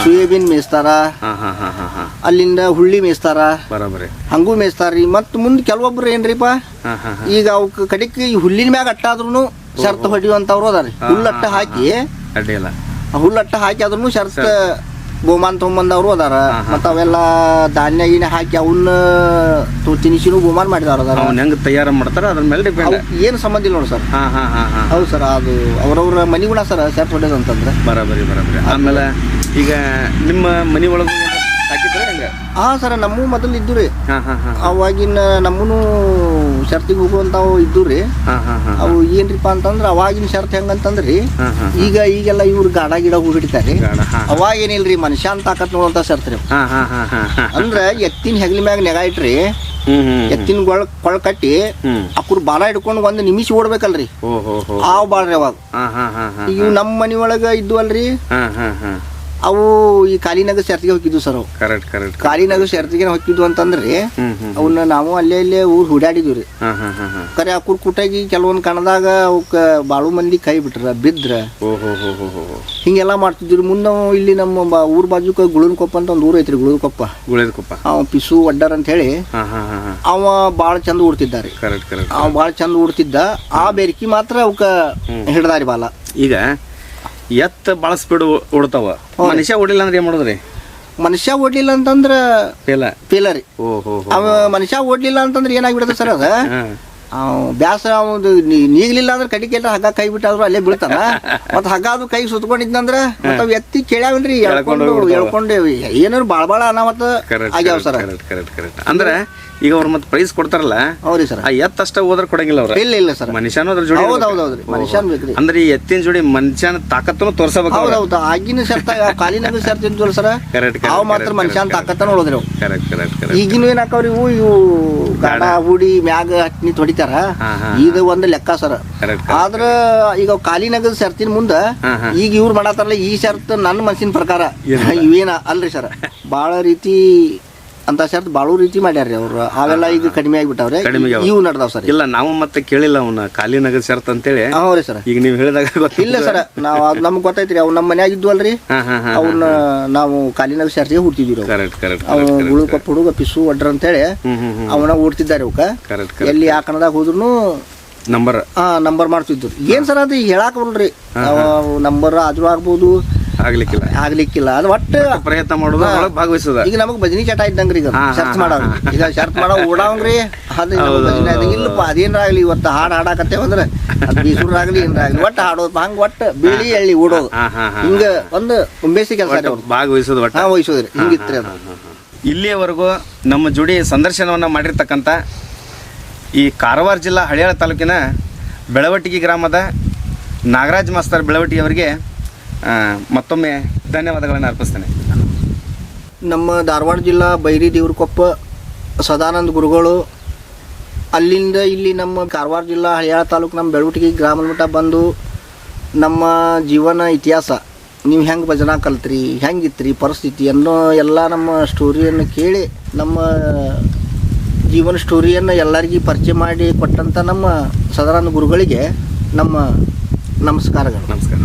ಸೋಯಾಬೀನ್ ಮೇಯಿಸ್ತಾರ ಅಲ್ಲಿಂದ ಹುಳ್ಳಿ ಮೇಯಿಸ್ತಾರ ಹಂಗೂ ಮೇಯಿಸ್ತಾರ್ರಿ ಮತ್ ಮುಂದ್ ಕೆಲವೊಬ್ರು ಏನ್ರಿಪ ಈಗ ಅವಕ್ ಕಡಿಕ್ ಈ ಹುಲ್ಲಿನ ಮ್ಯಾಗ ಅಟ್ಟಾದ್ರೂ ಶರ್ತ್ ಹೊಡಿಯುವಂತವ್ರು ಅದಾರಿ ಹುಲ್ಲಟ್ಟ ಹಾಕಿ ಹುಲ್ಲಟ್ಟ ಹಾಕಿ ಆದ್ರೂ ಶರ್ತ್ ಬಹುಮಾನ ತೊಗೊಂಬಂದವರು ಅದಾರ. ಮತ್ತ ಅವೆಲ್ಲ ಧಾನ್ಯ ಗಿನ್ಯ ಹಾಕಿ ಅವನ್ನ ತಿನಿಸಿನೂ ಬೋಮಾನ್ ಮಾಡಿದವ್ರು ಅದಾರ. ಅವ್ನ ಹೆಂಗ್ ತಯಾರು ಮಾಡ್ತಾರ? ಅದ್ರ ಮೇಲೆ ಡಿಪೆಂಡ್ ಏನು ಸಂಬಂಧ ಇಲ್ಲ ನೋಡಿ ಸರ್. ಹಾ ಹಾ ಹಾ ಹಾ. ಹೌದು ಸರ್ ಅದು ಅವ್ರವ್ರ ಮನಿ ಗುಣ ಸರ್ ಅಂತಂದ್ರೆ. ಬರಬರಿ ಬರಬರಿ. ಆಮೇಲೆ ಈಗ ನಿಮ್ಮ ಮನಿ ಒಳಗೂ ಹಾಂ ಸರ್ ನಮ್ಮೂ ಮೊದಲು ಇದ್ದು ರೀ ಅವಾಗಿನ ನಮ್ಮನು ಶರ್ತಿಗೆ ಹೋಗುವಂಥವು ಇದ್ದು ರೀ ಅವು ಏನ್ರಿಪ್ಪ ಅಂತಂದ್ರೆ ಅವಾಗಿನ ಶರ್ತ್ ಹೆಂಗಂತಂದ್ರಿ ಈಗ ಈಗೆಲ್ಲ ಇವ್ರು ಗಾಡ ಗಿಡ ಹೋಗಿಡ್ತಾರೆ ಅವಾಗ ಏನಿಲ್ರಿ ಮನುಷ್ಯ ತಾಕತ್ ನೋಡಂತ ಶರ್ತ್ ರೀ ಅಂದ್ರೆ ಎತ್ತಿನ ಹೆಗ್ಲಿ ಮ್ಯಾಗ ನೆಗ ಇಟ್ರಿ ಎತ್ತಿನ ಗೊಳ ಕೊಳ ಕಟ್ಟಿ ಅಕ್ರ ಬಾಲ ಹಿಡ್ಕೊಂಡು ಒಂದು ನಿಮಿಷ ಓಡ್ಬೇಕಲ್ರಿ ಆವ್ ಬಾಳ್ರಿ ಅವಾಗ ಇವ್ ನಮ್ಮ ಮನಿ ಒಳಗ ಇದ್ವಲ್ರಿ ಅವು ಈ ಕಾಲಿನಾಗ ಶರ್ತಿಗೆ ಹೋಗಿದ್ವು ಸರ್ ಅವು. ಕರೆಕ್ಟ್ ಕರೆಕ್ಟ್ ಕಾಲಿನಾಗ ಶರ್ತಿಗೆ ಹೋಗಿದ್ವು ಅಂತಂದ್ರೆ ಅವನ್ನ ನಾವು ಅಲ್ಲೇ ಅಲ್ಲೇ ಊರು ಹುಡ್ಯಾಡಿದ್ವಿ ರೀ. ಕರೆ ಆ ಕುರ್ಕುಟಾಗಿ ಕೆಲವೊಂದು ಕಣದಾಗ ಅವಕ್ಕ ಬಾಳು ಮಂದಿ ಕೈ ಬಿಟ್ರ ಬಿದ್ರ. ಹಿಂಗೆಲ್ಲ ಮಾಡ್ತಿದ್ವಿ ಮುಂದೆ ನಾವು ಇಲ್ಲಿ ನಮ್ಮ ಊರ್ ಬಾಜುಕ ಗುಳನ್ಕೊಪ್ಪ ಅಂತ ಒಂದು ಊರ್ ಐತ್ರಿ ಗುಳನ್ಕೊಪ್ಪ. ಅವ ಪಿಸು ವಡ್ಡರ್ ಅಂತ ಹೇಳಿ ಅವ ಭಾಳ ಚಂದ ಉಡ್ತಿದ್ದಾರೆ ಕರೆಕ್ಟ್ ಅವ ಭಾಳ ಚಂದ ಉಡ್ತಿದ್ದ. ಆ ಬೆರ್ಕಿ ಮಾತ್ರ ಅವಕ್ಕ ಹಿಡ್ದಾರಿ ಬಾಲ. ಈಗ ಎತ್ತ ಭಾಳ ಸ್ಪೀಡ್ ಓಡ್ತಾವ ಮನುಷ್ಯ ಓಡಿಲ್ಲ ಅಂದ್ರೆ ಏನ್ ಮಾಡುದ್ರಿ? ಮನುಷ್ಯ ಓಡ್ಲಿಲ್ಲ ಅಂತಂದ್ರ ಪೇಲ ಪೇಲರಿ. ಓ ಹೋ ಹೋ ಅವ ಮನುಷ್ಯ ಓಡ್ಲಿಲ್ಲ ಅಂತಂದ್ರೆ ಏನಾಗ್ಬಿಡುತ್ತೆ ಸರ್ ಅದ? ಬ್ಯಾಸ ಅವನು ನೀಗ್ಲಿಲ್ಲ ಅಂದ್ರೆ ಕೆಟ್ಟ ಹಗ್ಗ ಕೈ ಬಿಟ್ಟಾದ್ರು ಅಲ್ಲೇ ಬೀಳ್ತಾನ. ಮತ್ತೆ ಹಗ್ಗ ಅದು ಕೈ ಸುತ್ಕೊಂಡಿದ್ನಂದ್ರ ಮತ್ತ ಎತ್ತಿ ಕೇಳ್ಯಾವನ್ರಿ? ಎಳ್ಕೊಂಡು ಎಳ್ಕೊಂಡು ಹೋಗ್ಬಿಡ್ತಾವ. ಎಳ್ಕೊಂಡು ಏನಾರು ಬಾಳ ಬಾಳ ಕರೆಕ್ಟ್ ಆಗ್ಯಾವ ಸರ್. ಅಂದ್ರೆ ಈಗ ಅವ್ರ ಮತ್ತೆ ಪ್ರೈಸ್ ಕೊಡ್ತಾರಲ್ಲ ಹೌದ್ರಿ ಸರ್. ಆ ಎತ್ತ ಅಷ್ಟ ಹೋದ್ರೆ ಕೊಡಂಗಿಲ್ಲ ಅವ್ರ. ಇಲ್ಲ ಇಲ್ಲ ಸರ್. ಮನುಷ್ಯನ ಅದ್ರ ಜೋಡಿ ಹೌದ್ ಹೌದು ಹೌದ್ರಿ ಮನುಷ್ಯನ್ ಬೇಕ್ರಿ. ಅಂದ್ರೆ ಈ ಎತ್ತಿನ ಜೋಡಿ ಮನುಷ್ಯನ ತಾಕತ್ತನ್ನು ತೋರ್ಸಬೇಕು ಹೌದ್ ಹೌದು ಆಗಿನ ಶರ್ತ ಕಾಲಿನಾಗ ಶರ್ತ್ ಇದ್ವಲ್ಲ ಸರ್ ಕರೆಕ್ಟ್ ಅವ್ ಮಾತ್ರ ಮನುಷ್ಯನ ತಾಕತ್ತ ನೋಡಿದ್ರಿ ಕರೆಕ್ಟ್ ಕರೆಕ್ಟ್ ಕರೆಕ್ಟ್ ಈಗಿನ ಏನಾಕವ್ರಿ ಇವು ಇವು ಗಾಡ. ಹೂಡಿ ಮ್ಯಾಗ ಹಟ್ನಿ ಹೊಡಿತಾರ ಹಾ, ಹಾ. ಇದು ಒಂದು ಲೆಕ್ಕ ಸರ್. ಆದ್ರ ಈಗ ಕಾಲಿನಾಗ ಶರ್ತಿನ ಮುಂದ. ಈಗ ಇವ್ರು ಮಾಡತ್ತಾರಲ್ಲ ಈ ಶರ್ತ್ ನನ್ನ ಮನ್ಸಿನ ಪ್ರಕಾರ. ಇವೇನ? ಅಲ್ರಿ ಸರ್. ಬಹಳ ರೀತಿ ಅಂತ ಸರ್ ಬಾಳು ರೀತಿ ಮಾಡ್ಯಾರ್ರಿ ಅವ್ರು. ಅವೆಲ್ಲ ಈಗ ಕಡಿಮೆ ಆಗ್ಬಿಟ್ಟವ್ರೆ. ಕಡಿಮೆ ಆಗ್ಯಾವ. ಇವು ನಡ್ದಾವ್ ಸರ್. ಇಲ್ಲ ನಾವು ಮತ್ತೆ ಕೇಳಿಲ್ಲ ಅವನ. ಖಾಲಿ ನಗರ ಶರ್ತ್ ಅಂತೇಳಿ ರೀ ಸರ್. ಈಗ ನೀವು ಹೇಳಿದಾಗ ಗೊತ್ತಿಲ್ಲ ಇಲ್ಲ ಸರ್ ನಾವು ಅದು ನಮ್ಗೆ ಗೊತ್ತೈತ್ರಿ ಅವ್ ನಮ್ಮ ಮನ್ಯಾಗ ಇದ್ವಲ್ರಿ. ಹಾ ಹಾ ಹಾ ಅವನ್ನ ನಾವು ಕಾಲಿನಾಗ ನಗರ ಹುಡ್ತಿದ್ವಿ ಅವ್ರು. ಕರೆಕ್ಟ್ ಕರೆಕ್ಟ್ ಅವ್ ಗುಳು ಕೊಪ್ಪ ಹುಡುಗ ಪಿಸು ಒಡ್ರ ಅಂತೇಳಿ ಹ್ಮ್ ಹ್ಮ್ ಹ್ಮ್ ಅವನ ಓಡ್ತಿದ್ದಾರೆ ಅವಕ್ಕ ಕರೆಕ್ಟ್ ಕರೆಕ್ಟ್ ಎಲ್ಲಿ ಆ ಕನ್ನಡದಾಗ ಹೋದ್ರು ನಂಬರ್ ಹಾ ನಂಬರ್ ಮಾಡ್ತಿದ್ರು. ಏನ್ ಸರ್ ಅದು ಹೇಳಾಕ ನಾವು ನಂಬರ್ ಆದ್ರೂ ಆಗ್ಬೋದು ಆಗ್ಲಿಕ್ಕಿಲ್ಲ. ಆಗ್ಲಿಕ್ಕಿಲ್ಲ. ಅದು ಒಟ್ಟು ಪ್ರಯತ್ನ ಮಾಡೋದು ಒಳಗೆ ಭಾಗವಹಿಸೋದ. ಈಗ ನಮಗ್ ಭಜನಿ ಚಟ ಇದ್ದಂಗ್ರಿ ಈಗ ಶರ್ತ್ ಮಾಡೋದು. ಈಗ ಶರ್ತ್ ಮಾಡೋ ಓಡಾವಂಗ್ರಿ ಅದು ಆಗ್ಲಿ ಇಲ್ಲಪ್ಪ. ಅದೇನಾಗ್ಲಿ ಇವತ್ತು ಹಾಡು ಹಾಡಾಕತ್ತೇವ ಅಂದ್ರೆ ಅದು ಬೀಸೂರಾಗ್ಲಿ ಏನಾಗ್ಲಿ ಒಟ್ಟು ಹಾಡೋದು. ಹಂಗ್ ಒಟ್ಟು ಬಿಳಿ ಎಳ್ಳಿ ಓಡೋದು. ಹಿಂಗ ಒಂದು ಬೇಸಿಗೆ ಕೆಲಸ ರೀ ಅವ್ರು ಭಾಗವಹಿಸೋದು ಒಟ್ಟು. ಹಾ ವಹಿಸೋದ್ರಿ. ಹಿಂಗಿತ್ರಿ ಅದು. ಇಲ್ಲಿಯವರೆಗೂ ನಮ್ಮ ಜೋಡಿ ಸಂದರ್ಶನವನ್ನು ಮಾಡಿರ್ತಕ್ಕಂಥ ಈ ಕಾರವಾರ ಜಿಲ್ಲಾ ಹಳಿಯಾಳ ತಾಲೂಕಿನ ಬೆಳವಟ್ಟಿಗೆ ಗ್ರಾಮದ ನಾಗರಾಜ್ ಮಾಸ್ತರ್ ಬೆಳವಟ್ಟಿಗೆ ಅವರಿಗೆ ಮತ್ತೊಮ್ಮೆ ಧನ್ಯವಾದಗಳನ್ನು ಅರ್ಪಿಸ್ತೇನೆ. ನಮ್ಮ ಧಾರವಾಡ ಜಿಲ್ಲಾ ಬೈರಿ ದೇವ್ರಕೊಪ್ಪ ಸದಾನಂದ ಗುರುಗಳು ಅಲ್ಲಿಂದ ಇಲ್ಲಿ ನಮ್ಮ ಕಾರವಾರ ಜಿಲ್ಲಾ ಹಳಿಯಾಳ ತಾಲೂಕು ನಮ್ಮ ಬೆಳವಟಿಗೆ ಗ್ರಾಮದ ಮಟ್ಟ ಬಂದು ನಮ್ಮ ಜೀವನ ಇತಿಹಾಸ ನೀವು ಹೆಂಗೆ ಭಜನಾ ಕಲ್ತ್ರಿ ಹೆಂಗಿತ್ರಿ ಪರಿಸ್ಥಿತಿ ಅನ್ನೋ ಎಲ್ಲ ನಮ್ಮ ಸ್ಟೋರಿಯನ್ನು ಕೇಳಿ ನಮ್ಮ ಜೀವನ ಸ್ಟೋರಿಯನ್ನು ಎಲ್ಲರಿಗೂ ಪರಿಚಯ ಮಾಡಿ ಕೊಟ್ಟಂಥ ನಮ್ಮ ಸದಾನಂದ ಗುರುಗಳಿಗೆ ನಮ್ಮ ನಮಸ್ಕಾರಗಳು. ನಮಸ್ಕಾರ.